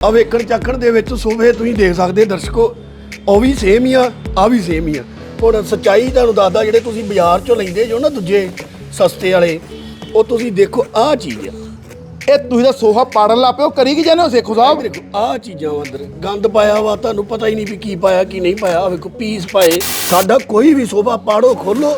ਆ ਵੇਖਣ ਚੱਕਣ ਦੇ ਵਿੱਚ ਸੋਫੇ ਤੁਸੀਂ ਦੇਖ ਸਕਦੇ ਦਰਸ਼ਕੋ ਉਹ ਵੀ ਸੇਮ ਹੀ ਆ ਆ ਵੀ ਸੇਮ ਹੀ ਆ। ਹੁਣ ਸੱਚਾਈ ਤੁਹਾਨੂੰ ਦੱਸਦਾ ਜਿਹੜੇ ਤੁਸੀਂ ਬਾਜ਼ਾਰ ਚੋਂ ਲੈਂਦੇ ਜੋ ਨਾ ਦੂਜੇ ਸਸਤੇ ਵਾਲੇ ਉਹ ਤੁਸੀਂ ਦੇਖੋ ਆਹ ਚੀਜ਼ ਆ। ਇਹ ਤੁਸੀਂ ਤਾਂ ਸੋਫਾ ਪਾੜਨ ਲੱਗ ਪਿਓ ਕਰੀ ਕੀ ਜਾਂਦੇ ਹੋ ਸੇਖੋ ਸਾਹਿਬ? ਦੇਖੋ ਆਹ ਚੀਜ਼ਾਂ ਵਾ ਅੰਦਰ ਗੰਦ ਪਾਇਆ ਵਾ ਤੁਹਾਨੂੰ ਪਤਾ ਹੀ ਨਹੀਂ ਵੀ ਕੀ ਪਾਇਆ ਕੀ ਨਹੀਂ ਪਾਇਆ। ਆਹ ਵੇਖੋ ਪੀਸ ਪਾਏ ਸਾਡਾ ਕੋਈ ਵੀ ਸੋਫਾ ਪਾੜੋ ਖੋਲੋ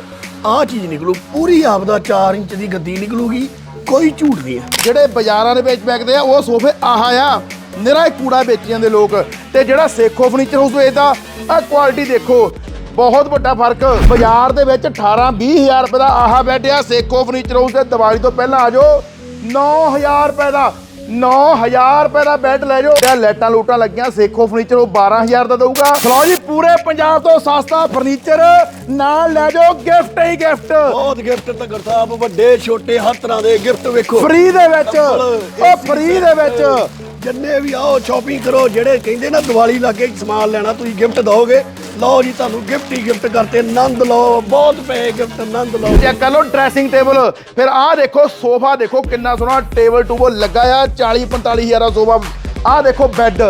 ਆਹ ਚੀਜ਼ ਨਿਕਲੂ ਪੂਰੀ ਆਪਦਾ 4 ਇੰਚ ਦੀ ਗੱਦੀ ਨਿਕਲੂਗੀ ਕੋਈ ਝੂਠ ਨਹੀਂ ਆ। ਜਿਹੜੇ ਬਾਜ਼ਾਰਾਂ ਦੇ ਵਿੱਚ ਵਿਕਦੇ ਆ ਉਹ ਸੋਫੇ ਆਹ ਆ। ਨਿਰਾ ਕੂੜਾ ਵੇਚੀ ਜਾਂਦੇ ਲੋਕ ਤੇ ਜਿਹੜਾ ਸੇਖੋ ਫਰਨੀਚਰ ਹਾਊਸ ਵੇਚਦਾ ਆ ਕੁਆਲਿਟੀ ਦੇਖੋ ਬਹੁਤ ਵੱਡਾ ਫ਼ਰਕ। ਬਾਜ਼ਾਰ ਦੇ ਵਿੱਚ 18 20000 ਰੁਪਏ ਦਾ ਆਹ ਬੈੱਡ ਆ ਸੇਖੋ ਫਰਨੀਚਰ ਹਾਊਸ ਦੇ ਦੀਵਾਲੀ ਤੋਂ ਪਹਿਲਾਂ ਆ ਜਾਓ 9000 ਰੁਪਏ ਦਾ 9000 ਰੁਪਏ ਦਾ ਬੈੱਡ ਲੈ ਜਾਓ। ਤੇ ਲਾਈਟਾਂ ਲੂਟਾਂ ਲੱਗੀਆਂ ਸੇਖੋ ਫਰਨੀਚਰ ਉਹ 12000 ਦਾ ਦਊਗਾ। ਚਲੋ ਜੀ ਪੂਰੇ ਪੰਜਾਬ ਤੋਂ ਸਸਤਾ ਫਰਨੀਚਰ ਨਾਲ ਲੈ ਜਾਓ ਗਿਫਟ ਹੀ ਗਿਫਟ ਬਹੁਤ ਗਿਫਟ ਤਗੜ ਸਾਹਿਬ ਵੱਡੇ ਛੋਟੇ ਹਰ ਤਰ੍ਹਾਂ ਦੇ ਗਿਫਟ ਵੇਖੋ। ਫ੍ਰੀ ਦੇ ਵਿੱਚ ਉਹ ਫ੍ਰੀ ਦੇ ਵਿੱਚ। ਜਿੰਨੇ ਵੀ ਆਓ ਸ਼ਾਪਿੰਗ ਕਰੋ, ਜਿਹੜੇ ਕਹਿੰਦੇ ਨਾ ਦੀਵਾਲੀ ਲੱਗੇ ਸਮਾਨ ਲੈਣਾ, ਤੁਸੀਂ ਗਿਫਟ ਦੋਗੇ ਲਓ ਜੀ, ਤੁਹਾਨੂੰ ਗਿਫਟ ਹੀ ਗਿਫਟ ਕਰਤੇ, ਆਨੰਦ ਲਓ, ਬਹੁਤ ਪਏ ਗਿਫਟ ਆਨੰਦ ਲਓ। ਚੈੱਕ ਕਰ ਲਓ ਡਰੈਸਿੰਗ ਟੇਬਲ ਫਿਰ ਆਹ ਦੇਖੋ, ਸੋਫਾ ਦੇਖੋ, ਕਿੰਨਾ ਸੋਹਣਾ ਟੇਬਲ ਟੂਬਲ ਲੱਗਾ ਆ 40 45 ਹਜ਼ਾਰ ਦਾ ਸੋਫਾ। ਆਹ ਦੇਖੋ ਬੈੱਡ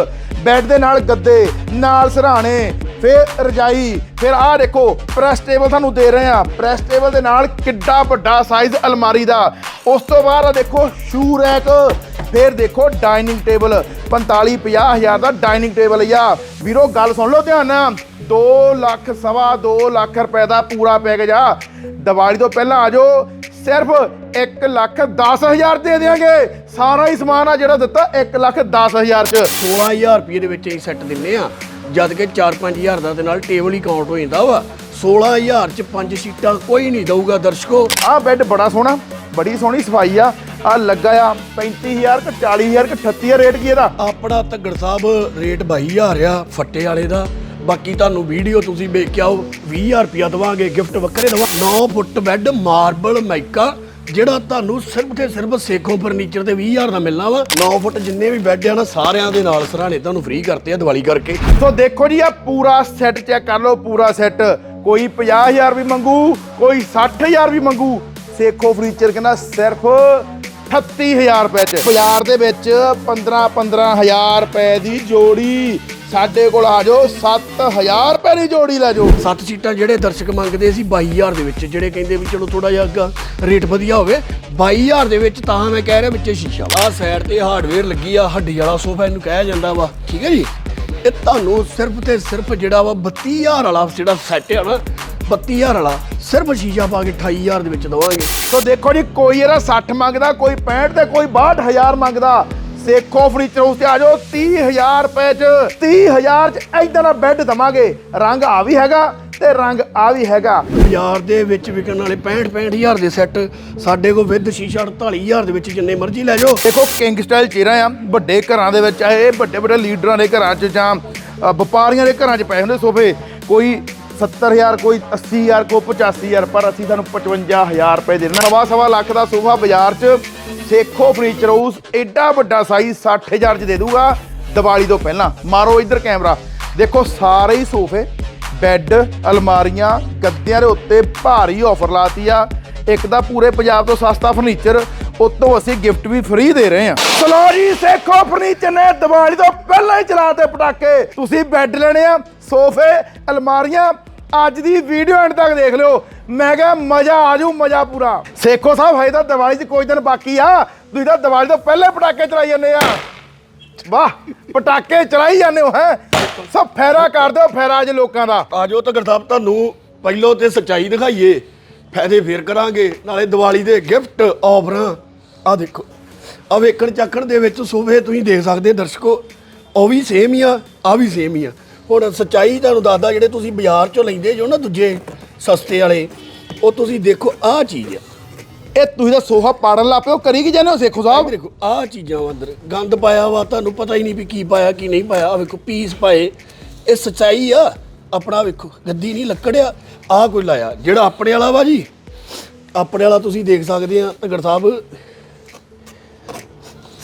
ਬੈੱਡ ਦੇ ਨਾਲ ਗੱਦੇ, ਨਾਲ ਸਰਾਣੇ, ਫਿਰ ਰਜਾਈ, ਫਿਰ ਆਹ ਦੇਖੋ ਪ੍ਰੈਸ ਟੇਬਲ ਤੁਹਾਨੂੰ ਦੇ ਰਹੇ ਆ। ਪ੍ਰੈਸ ਟੇਬਲ ਦੇ ਨਾਲ ਕਿੱਡਾ ਵੱਡਾ ਸਾਈਜ਼ ਅਲਮਾਰੀ ਦਾ। ਉਸ ਤੋਂ ਬਾਅਦ ਆ ਦੇਖੋ ਸ਼ੂ ਰੈਕ ਫਿਰ ਦੇਖੋ ਡਾਈਨਿੰਗ ਟੇਬਲ 45 50 ਹਜ਼ਾਰ ਦਾ ਡਾਈਨਿੰਗ ਟੇਬਲ ਆ। ਵੀਰੋ ਗੱਲ ਸੁਣ ਲਓ ਧਿਆਨ ਨਾਲ। 2 ਲੱਖ ਸਵਾ 2 ਲੱਖ ਰੁਪਏ ਦਾ ਪੂਰਾ ਪੈਕੇਜ ਆ। ਦੀਵਾਲੀ ਤੋਂ ਪਹਿਲਾਂ ਆ ਜਾਓ ਸਿਰਫ 1 ਲੱਖ 10 ਹਜ਼ਾਰ ਦੇ ਦੇਾਂਗੇ ਸਾਰਾ ਹੀ ਸਮਾਨ ਆ ਜਿਹੜਾ ਦਿੱਤਾ 1 ਲੱਖ 10 ਹਜ਼ਾਰ ਚ। 16000 ਰੁਪਏ ਦੇ ਵਿੱਚ ਅਸੀਂ ਸੈੱਟ ਦਿੰਨੇ ਆ। ਜਦ ਕਿ 4-5000 ਦਾ ਦੇ ਨਾਲ ਟੇਬਲ ਹੀ ਕਾਊਂਟ ਹੋ ਜਾਂਦਾ ਵਾ। 16000 ਚ ਪੰਜ ਸੀਟਾਂ ਕੋਈ ਨਹੀਂ ਦਊਗਾ ਦਰਸ਼ਕੋ। ਆਹ ਬੈੱਡ ਬੜਾ ਸੋਹਣਾ ਬੜੀ ਸੋਹਣੀ ਸਫ਼ਾਈ ਆ। ਆ ਲੱਗਾ ਆ 35000 ਕਿ 40000 ਕਿ 38000 ਰੇਟ ਕੀ ਇਹਦਾ? ਆਪਣਾ ਧੱਗੜ ਸਾਹਿਬ ਰੇਟ 22000 ਆ ਫੱਟੇ ਵਾਲੇ ਦਾ। ਬਾਕੀ ਤੁਹਾਨੂੰ ਵੀਡੀਓ ਤੁਸੀਂ ਵੇਖ ਕੇ ਆਓ 20000 ਰੁਪਿਆ ਦਵਾਂਗੇ ਗਿਫਟ ਵੱਖਰੇ ਦਵਾ 9 ਫੁੱਟ ਬੈੱਡ ਮਾਰਬਲ ਮਾਈਕਾ ਜਿਹੜਾ ਤੁਹਾਨੂੰ ਸਿਰਫ ਤੇ ਸਿਰਫ ਸੇਖੋਂ ਫਰਨੀਚਰ ਤੇ 20000 ਦਾ ਮਿਲਣਾ ਵਾ। 9 ਫੁੱਟ ਜਿੰਨੇ ਵੀ ਬੈੱਡ ਆ ਨਾ ਸਾਰਿਆਂ ਦੇ ਨਾਲ ਸਰਾਣੇ ਤੁਹਾਨੂੰ ਫ੍ਰੀ ਕਰਤੇ ਆ ਦੀਵਾਲੀ ਕਰਕੇ। ਸੋ ਦੇਖੋ ਜੀ ਆ ਪੂਰਾ ਸੈੱਟ ਚੈੱਕ ਕਰ ਲਓ ਪੂਰਾ ਸੈੱਟ ਕੋਈ 50000 ਵੀ ਮੰਗੂ ਕੋਈ 60000 ਵੀ ਮੰਗੂ। ਸੇਖੋ ਫਰਨੀਚਰ ਕਹਿੰਦਾ ਸਿਰਫ 38000 ਰੁਪਏ ਚ। ਬਾਜ਼ਾਰ ਦੇ ਵਿੱਚ 15 15000 ਰੁਪਏ ਦੀ ਜੋੜੀ। ਸਾਡੇ ਕੋਲ ਆ ਜਾਓ 7000 ਰੁਪਏ ਦੀ ਜੋੜੀ ਲੈ ਜਾਓ। ਸੱਤ ਸੀਟਾਂ ਜਿਹੜੇ ਦਰਸ਼ਕ ਮੰਗਦੇ ਸੀ 22000 ਦੇ ਵਿੱਚ ਜਿਹੜੇ ਕਹਿੰਦੇ ਵੀ ਚਲੋ ਥੋੜਾ ਜਿਹਾ ਅੱਗਾ ਰੇਟ ਵਧੀਆ ਹੋਵੇ 22000 ਦੇ ਵਿੱਚ ਤਾਂ ਮੈਂ ਕਹਿ ਰਿਹਾ ਵਿੱਚੇ ਸ਼ੀਸ਼ਾ ਆ ਸਾਈਡ ਤੇ ਹਾਰਡਵੇਅਰ ਲੱਗੀ ਆ ਹੱਡੀ ਵਾਲਾ ਸੋਫਾ ਇਹਨੂੰ ਕਿਹਾ ਜਾਂਦਾ ਵਾ। ਠੀਕ ਹੈ ਜੀ? ਇਹ ਤੁਹਾਨੂੰ ਸਿਰਫ ਤੇ ਸਿਰਫ ਜਿਹੜਾ ਵਾ 32000 ਵਾਲਾ ਜਿਹੜਾ ਸੈੱਟ ਆ ਨਾ 32000 ਵਾਲਾ, ਸਿਰਫ ਸ਼ੀਸ਼ਾ ਪਾ ਕੇ 28000 ਦੇ ਵਿੱਚ ਦਵਾਂਗੇ। ਸੋ ਦੇਖੋ ਜੀ, ਕੋਈ ਇਹਦਾ 60 ਮੰਗਦਾ, ਕੋਈ 65 ਤੇ ਕੋਈ 62000 ਮੰਗਦਾ। ਸੇਖੋ ਫਰਨੀਚਰ ਹਾਊਸ ਤੇ ਆ ਜਾਓ 30000 ਰੁਪਏ ਚ 30000 ਚ ਐਦਾਂ ਦਾ ਬੈੱਡ ਦਵਾਂਗੇ। ਰੰਗ ਆ ਵੀ ਹੈਗਾ ਤੇ ਰੰਗ ਆ ਵੀ ਹੈਗਾ। ਬਾਜ਼ਾਰ ਦੇ ਵਿੱਚ ਵਿਕਣ ਵਾਲੇ 65 65000 ਦੇ ਸੈੱਟ ਸਾਡੇ ਕੋਲ ਵਿਦ ਸ਼ੀਸ਼ਾ 48000 ਦੇ ਵਿੱਚ ਜਿੰਨੇ ਮਰਜ਼ੀ ਲੈ ਜਾਓ। ਦੇਖੋ ਕਿੰਗ ਸਟਾਈਲ ਚੇਅਰਾਂ ਆ, ਵੱਡੇ ਘਰਾਂ ਦੇ ਵਿੱਚ ਆਏ ਵੱਡੇ ਵੱਡੇ ਲੀਡਰਾਂ ਦੇ ਘਰਾਂ 'ਚ ਜਾਂ ਵਪਾਰੀਆਂ ਦੇ ਘਰਾਂ 'ਚ ਪਏ ਹੁੰਦੇ ਸੋਫੇ। ਕੋਈ 70000 ਕੋਈ 80000 ਕੋਈ 85000 ਪਰ ਅਸੀਂ ਤੁਹਾਨੂੰ 55000 ਰੁਪਏ ਦੇ ਦੇਣਾ ਸਵਾ ਸਵਾ ਲੱਖ ਦਾ ਸੋਫਾ ਬਾਜ਼ਾਰ 'ਚ ਸੇਖੋ ਫਰਨੀਚਰ ਹਾਊਸ ਐਡਾ ਵੱਡਾ ਸਾਈਜ਼ 60000 'ਚ ਦੇ ਦੂਗਾ ਦੀਵਾਲੀ ਤੋਂ ਪਹਿਲਾਂ। ਮਾਰੋ ਇੱਧਰ ਕੈਮਰਾ। ਦੇਖੋ ਸਾਰੇ ਹੀ ਸੋਫੇ, ਬੈੱਡ, ਅਲਮਾਰੀਆਂ, ਗੱਦਿਆਂ ਦੇ ਉੱਤੇ ਭਾਰੀ ਆਫਰ ਲਾਤੀ ਆ। ਇੱਕ ਤਾਂ ਪੂਰੇ ਪੰਜਾਬ ਤੋਂ ਸਸਤਾ ਫਰਨੀਚਰ ਉਤੋਂ ਅਸੀਂ ਗਿਫਟ ਵੀ ਫ੍ਰੀ ਦੇ ਰਹੇ ਹਾਂ। ਚਲੋ ਜੀ, ਸੇਖੋ ਫਰਨੀਚਰ ਨੇ ਦੀਵਾਲੀ ਤੋਂ ਪਹਿਲਾਂ ਹੀ ਚਲਾਤੇ ਪਟਾਕੇ। ਤੁਸੀਂ ਬੈੱਡ ਲੈਣੇ ਆ, ਸੋਫੇ, ਅਲਮਾਰੀਆਂ ਅੱਜ ਦੀ ਵੀਡੀਓ ਐਂਡ ਤੱਕ ਦੇਖ ਲਿਓ। ਮੈਂ ਕਿਹਾ ਮਜ਼ਾ ਆ ਜੂ ਮਜ਼ਾ ਪੂਰਾ। ਸੇਖੋ ਸਾਹਿਬ, ਹਜੇ ਤਾਂ ਦੀਵਾਲੀ 'ਚ ਕੋਈ ਦਿਨ ਬਾਕੀ ਆ। ਤੁਸੀਂ ਤਾਂ ਦੀਵਾਲੀ ਤੋਂ ਪਹਿਲੇ ਪਟਾਕੇ ਚਲਾਈ ਜਾਂਦੇ ਆ। ਵਾਹ, ਪਟਾਕੇ ਚਲਾਈ ਜਾਂਦੇ ਹੋ, ਹੈ? ਸਭ ਫੈਰਾ ਕਰ ਦਿਓ, ਫੈਰਾ ਅੱਜ ਲੋਕਾਂ ਦਾ। ਆਜੋ ਤਾਂ ਗਰਦਾਬ ਤੁਹਾਨੂੰ ਪਹਿਲੋਂ ਤੇ ਸੱਚਾਈ ਦਿਖਾਈਏ। ਫਾਇਦੇ ਫੇਰ ਕਰਾਂਗੇ। ਨਾਲੇ ਦੀਵਾਲੀ ਦੇ ਗਿਫਟ ਆਫਰਾਂ ਆ ਦੇਖੋ। ਆ ਵੇਖਣ ਚੱਕਣ ਦੇ ਵਿੱਚ ਸੋਫੇ ਤੁਸੀਂ ਦੇਖ ਸਕਦੇ ਦਰਸ਼ਕੋ। ਉਹ ਵੀ ਸੇਮ ਹੀ ਆ ਆ ਵੀ ਸੇਮ ਹੀ ਆ। ਹੁਣ ਸੱਚਾਈ ਤੁਹਾਨੂੰ ਦੱਸਦਾ ਜਿਹੜੇ ਤੁਸੀਂ ਬਾਜ਼ਾਰ ਚੋਂ ਲੈਂਦੇ ਜੋ ਨਾ ਦੂਜੇ ਸਸਤੇ ਵਾਲੇ ਉਹ ਤੁਸੀਂ ਦੇਖੋ ਆਹ ਚੀਜ਼ ਆ। ਇਹ ਤੁਸੀਂ ਤਾਂ ਸੋਫਾ ਪਾੜਨ ਲੱਗ ਪਿਓ ਕਰੀ ਕੀ ਜਾਂਦੇ ਹੋ ਸੇਖੋ ਸਾਹਿਬ? ਦੇਖੋ ਆਹ ਚੀਜ਼ਾਂ ਵਾ ਅੰਦਰ ਗੰਦ ਪਾਇਆ ਵਾ ਤੁਹਾਨੂੰ ਪਤਾ ਹੀ ਨਹੀਂ ਵੀ ਕੀ ਪਾਇਆ ਕੀ ਨਹੀਂ ਪਾਇਆ ਆ ਵੇਖੋ ਪੀਸ ਪਾਏ। ਇਹ ਸੱਚਾਈ ਆ ਆਪਣਾ ਵੇਖੋ ਗੱਦੀ ਨਹੀਂ ਲੱਕੜਿਆ ਆਹ ਕੋਈ ਲਾਇਆ। ਜਿਹੜਾ ਆਪਣੇ ਵਾਲਾ ਵਾ ਜੀ ਆਪਣੇ ਵਾਲਾ ਤੁਸੀਂ ਦੇਖ ਸਕਦੇ ਆ ਧਗੜ ਸਾਹਿਬ।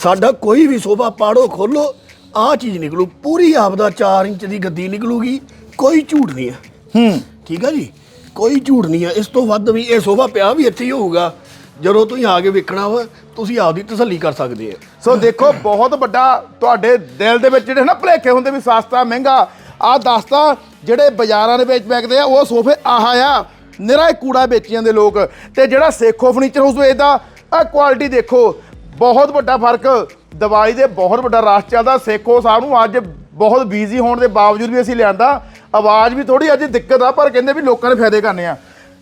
ਸਾਡਾ ਕੋਈ ਵੀ ਸੋਫਾ ਪਾੜੋ ਖੋਲੋ ਆਹ ਚੀਜ਼ ਨਿਕਲੂ ਪੂਰੀ ਆਪਦਾ 4 ਇੰਚ ਦੀ ਗੱਦੀ ਨਿਕਲੂਗੀ ਕੋਈ ਝੂਠ ਨਹੀਂ ਆ। ਹੂੰ। ਠੀਕ ਆ ਜੀ? ਕੋਈ ਝੂਠ ਨਹੀਂ ਆ। ਇਸ ਤੋਂ ਵੱਧ ਵੀ ਇਹ ਸੋਫਾ ਪਿਆ ਵੀ ਇੱਥੇ ਹੀ ਹੋਊਗਾ। ਜਦੋਂ ਤੁਸੀਂ ਆ ਕੇ ਵੇਖਣਾ ਵਾ ਤੁਸੀਂ ਆਪਦੀ ਤਸੱਲੀ ਕਰ ਸਕਦੇ ਆ। ਸੋ ਦੇਖੋ ਬਹੁਤ ਵੱਡਾ ਤੁਹਾਡੇ ਦਿਲ ਦੇ ਵਿੱਚ ਜਿਹੜੇ ਨਾ ਭੁਲੇਖੇ ਹੁੰਦੇ ਵੀ ਸਸਤਾ ਮਹਿੰਗਾ ਆ ਦੱਸਤਾ ਜਿਹੜੇ ਬਾਜ਼ਾਰਾਂ ਦੇ ਵਿੱਚ ਵਿਕਦੇ ਆ ਉਹ ਸੋਫੇ ਆਹ ਆ ਨਿਰਾ ਹੀ ਕੂੜਾ ਵੇਚੀ ਜਾਂਦੇ ਲੋਕ। ਤੇ ਜਿਹੜਾ ਸੇਖੋ ਫਰਨੀਚਰ ਹਾਊਸ ਵੇਚਦਾ ਆ ਕੁਆਲਿਟੀ ਦੇਖੋ ਬਹੁਤ ਵੱਡਾ ਫ਼ਰਕ ਦੀਵਾਲੀ ਦੇ ਬਹੁਤ ਵੱਡਾ ਰਸ਼ ਚੱਲਦਾ। ਸੇਖੋ ਸਾਹਿਬ ਨੂੰ ਅੱਜ ਬਹੁਤ ਬਿਜ਼ੀ ਹੋਣ ਦੇ ਬਾਵਜੂਦ ਵੀ ਅਸੀਂ ਲਿਆਂਦਾ। ਆਵਾਜ਼ ਵੀ ਥੋੜੀ ਅੱਜ ਦਿੱਕਤ ਆ, ਪਰ ਕਹਿੰਦੇ ਵੀ ਲੋਕਾਂ ਨੇ ਫਾਇਦੇ ਕਰਨੇ ਆ।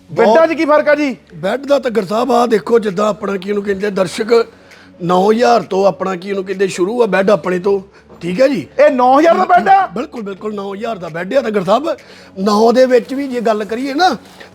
ਬੈੱਡਾਂ 'ਚ ਕੀ ਫ਼ਰਕ ਆ ਜੀ? ਬੈੱਡ ਦਾ ਤਾਂ ਸਾਹਿਬ ਆ ਦੇਖੋ ਜਿੱਦਾਂ ਆਪਣਾ ਕੀ ਇਹਨੂੰ ਕਹਿੰਦੇ ਦਰਸ਼ਕ 9000 ਤੋਂ ਆਪਣਾ ਕੀ ਇਹਨੂੰ ਕਹਿੰਦੇ ਸ਼ੁਰੂ ਆ ਬੈੱਡ ਆਪਣੇ ਤੋਂ। ਠੀਕ ਹੈ ਜੀ? ਇਹ 9000 ਦਾ ਬੈੱਡ ਆ? ਬਿਲਕੁਲ ਬਿਲਕੁਲ 9000 ਦਾ ਬੈੱਡ ਆ ਤਾਂ ਸਾਹਿਬ। 9 ਦੇ ਵਿੱਚ ਵੀ ਜੇ ਗੱਲ ਕਰੀਏ ਨਾ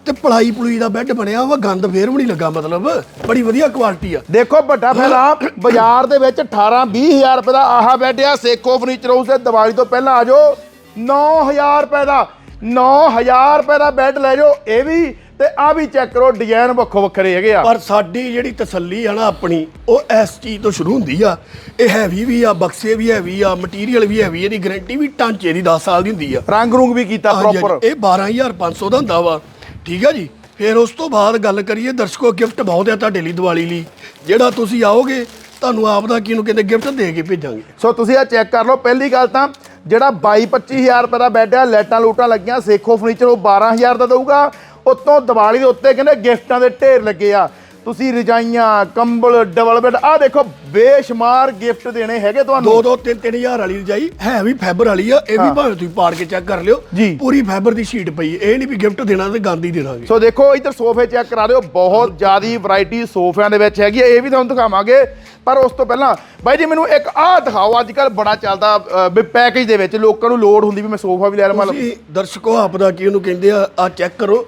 ਤੇ ਪਲਾਈ ਪਲੂਈ ਦਾ ਬੈੱਡ ਬਣਿਆ ਵਾ ਗੰਦ ਫੇਰ ਵੀ ਨਹੀਂ ਲੱਗਾ ਮਤਲਬ। ਬੜੀ ਵਧੀਆ ਕੁਆਲਿਟੀ ਆ। ਦੇਖੋ ਵੱਡਾ ਫੈਲਾ ਬਾਜ਼ਾਰ ਦੇ ਵਿੱਚ 18 20000 ਰੁਪਏ ਦਾ ਆਹ ਬੈੱਡ ਆ ਸੇਖੋ ਫਰਨੀਚਰ ਹਾਊਸ ਦੇ ਦੀਵਾਲੀ ਤੋਂ ਪਹਿਲਾਂ ਆ ਜਾਓ। 9000 ਰੁਪਏ ਦਾ 9000 ਰੁਪਏ ਦਾ ਬੈੱਡ ਲੈ ਜਾਓ। ਇਹ ਵੀ ਤੇ ਆ ਵੀ ਚੈੱਕ ਕਰੋ ਡਿਜ਼ਾਈਨ ਵੱਖੋ ਵੱਖਰੇ ਹੈਗੇ ਆ। ਪਰ ਸਾਡੀ ਜਿਹੜੀ ਤਸੱਲੀ ਆ ਨਾ ਆਪਣੀ ਉਹ ਇਸ ਚੀਜ਼ ਤੋਂ ਸ਼ੁਰੂ ਹੁੰਦੀ ਆ। ਇਹ ਹੈਵੀ ਵੀ ਆ ਬਕਸੇ ਵੀ ਹੈਵੀ ਆ ਮਟੀਰੀਅਲ ਵੀ ਹੈਵੀ ਇਹਦੀ ਗਾਰੰਟੀ ਵੀ ਟਾਂਚੇ ਦੀ 10 ਸਾਲ ਦੀ ਹੁੰਦੀ ਆ। ਰੰਗ ਰੂੰਗ ਵੀ ਕੀਤਾ ਹਾਂਜੀ, ਪ੍ਰੋਪਰ ਇਹ 12500 ਦਾ ਹੁੰਦਾ ਵਾ। ਠੀਕ ਆ ਜੀ? ਫਿਰ ਉਸ ਤੋਂ ਬਾਅਦ ਗੱਲ ਕਰੀਏ ਦਰਸ਼ਕੋ ਗਿਫਟ ਬਹੁਤ ਆ ਤੁਹਾਡੇ ਲਈ ਦੀਵਾਲੀ ਲਈ। ਜਿਹੜਾ ਤੁਸੀਂ ਆਓਗੇ ਤੁਹਾਨੂੰ ਆਪ ਦਾ ਕਿਹਨੂੰ ਕਹਿੰਦੇ ਗਿਫਟ ਦੇ ਕੇ ਭੇਜਾਂਗੇ। ਸੋ ਤੁਸੀਂ ਆ ਚੈੱਕ ਕਰ ਲਓ। ਪਹਿਲੀ ਗੱਲ ਤਾਂ ਜਿਹੜਾ 22 25000 ਰੁਪਏ ਦਾ ਬੈੱਡ ਆ ਲਾਈਟਾਂ ਲੂਟਾਂ ਲੱਗੀਆਂ ਸੇਖੋ ਫਰਨੀਚਰ ਉਹ 12000 ਦਾ ਦਊਗਾ। ਉੱਤੋਂ ਦੀਵਾਲੀ ਦੇ ਉੱਤੇ ਕਹਿੰਦੇ ਗਿਫਟਾਂ ਦੇ ਢੇਰ ਲੱਗੇ ਆ। ਤੁਸੀਂ ਰਜਾਈਆਂ ਕੰਬਲ ਡਬਲ ਬੈੱਡ ਆ ਦੇਖੋ ਬੇਸ਼ੁਮਾਰ ਗਿਫਟ ਦੇਣੇ ਹੈਗੇ ਤੁਹਾਨੂੰ। ਦੋ ਦੋ ਤਿੰਨ ਤਿੰਨ ਹਜ਼ਾਰ ਵਾਲੀ ਰਜਾਈ ਹੈ ਵੀ ਫਾਈਬਰ ਵਾਲੀ ਆ ਇਹ ਵੀ ਭਾਵੇਂ ਤੁਸੀਂ ਪਾੜ ਕੇ ਚੈੱਕ ਕਰ ਲਿਓ। ਪੂਰੀ ਫਾਈਬਰ ਦੀ ਸ਼ੀਟ ਪਈ ਇਹ ਨਹੀਂ ਵੀ ਗਿਫਟ ਦੇਣਾ ਤੇ ਗੰਦ ਹੀ ਦੇਣਾਗੇ। ਸੋ ਦੇਖੋ ਇੱਧਰ ਸੋਫੇ ਚੈੱਕ ਕਰਾ ਦਿਓ ਬਹੁਤ ਜ਼ਿਆਦੀ ਵੈਰਾਈਟੀ ਸੋਫਿਆਂ ਦੇ ਵਿੱਚ ਹੈਗੀ ਇਹ ਵੀ ਤੁਹਾਨੂੰ ਦਿਖਾਵਾਂਗੇ। ਪਰ ਉਸ ਤੋਂ ਪਹਿਲਾਂ ਬਾਈ ਜੀ ਮੈਨੂੰ ਇੱਕ ਆਹ ਦਿਖਾਓ। ਅੱਜ ਕੱਲ ਬੜਾ ਚੱਲਦਾ ਵੀ ਪੈਕੇਜ ਦੇ ਵਿੱਚ ਲੋਕਾਂ ਨੂੰ ਲੋੜ ਹੁੰਦੀ ਵੀ ਮੈਂ ਸੋਫਾ ਵੀ ਲੈ ਲਵਾਂ। ਦਰਸ਼ਕੋ ਆਪ ਦਾ ਕੀ ਉਹਨੂੰ ਕਹਿੰਦੇ ਆ ਆ ਚੈੱਕ ਕਰੋ।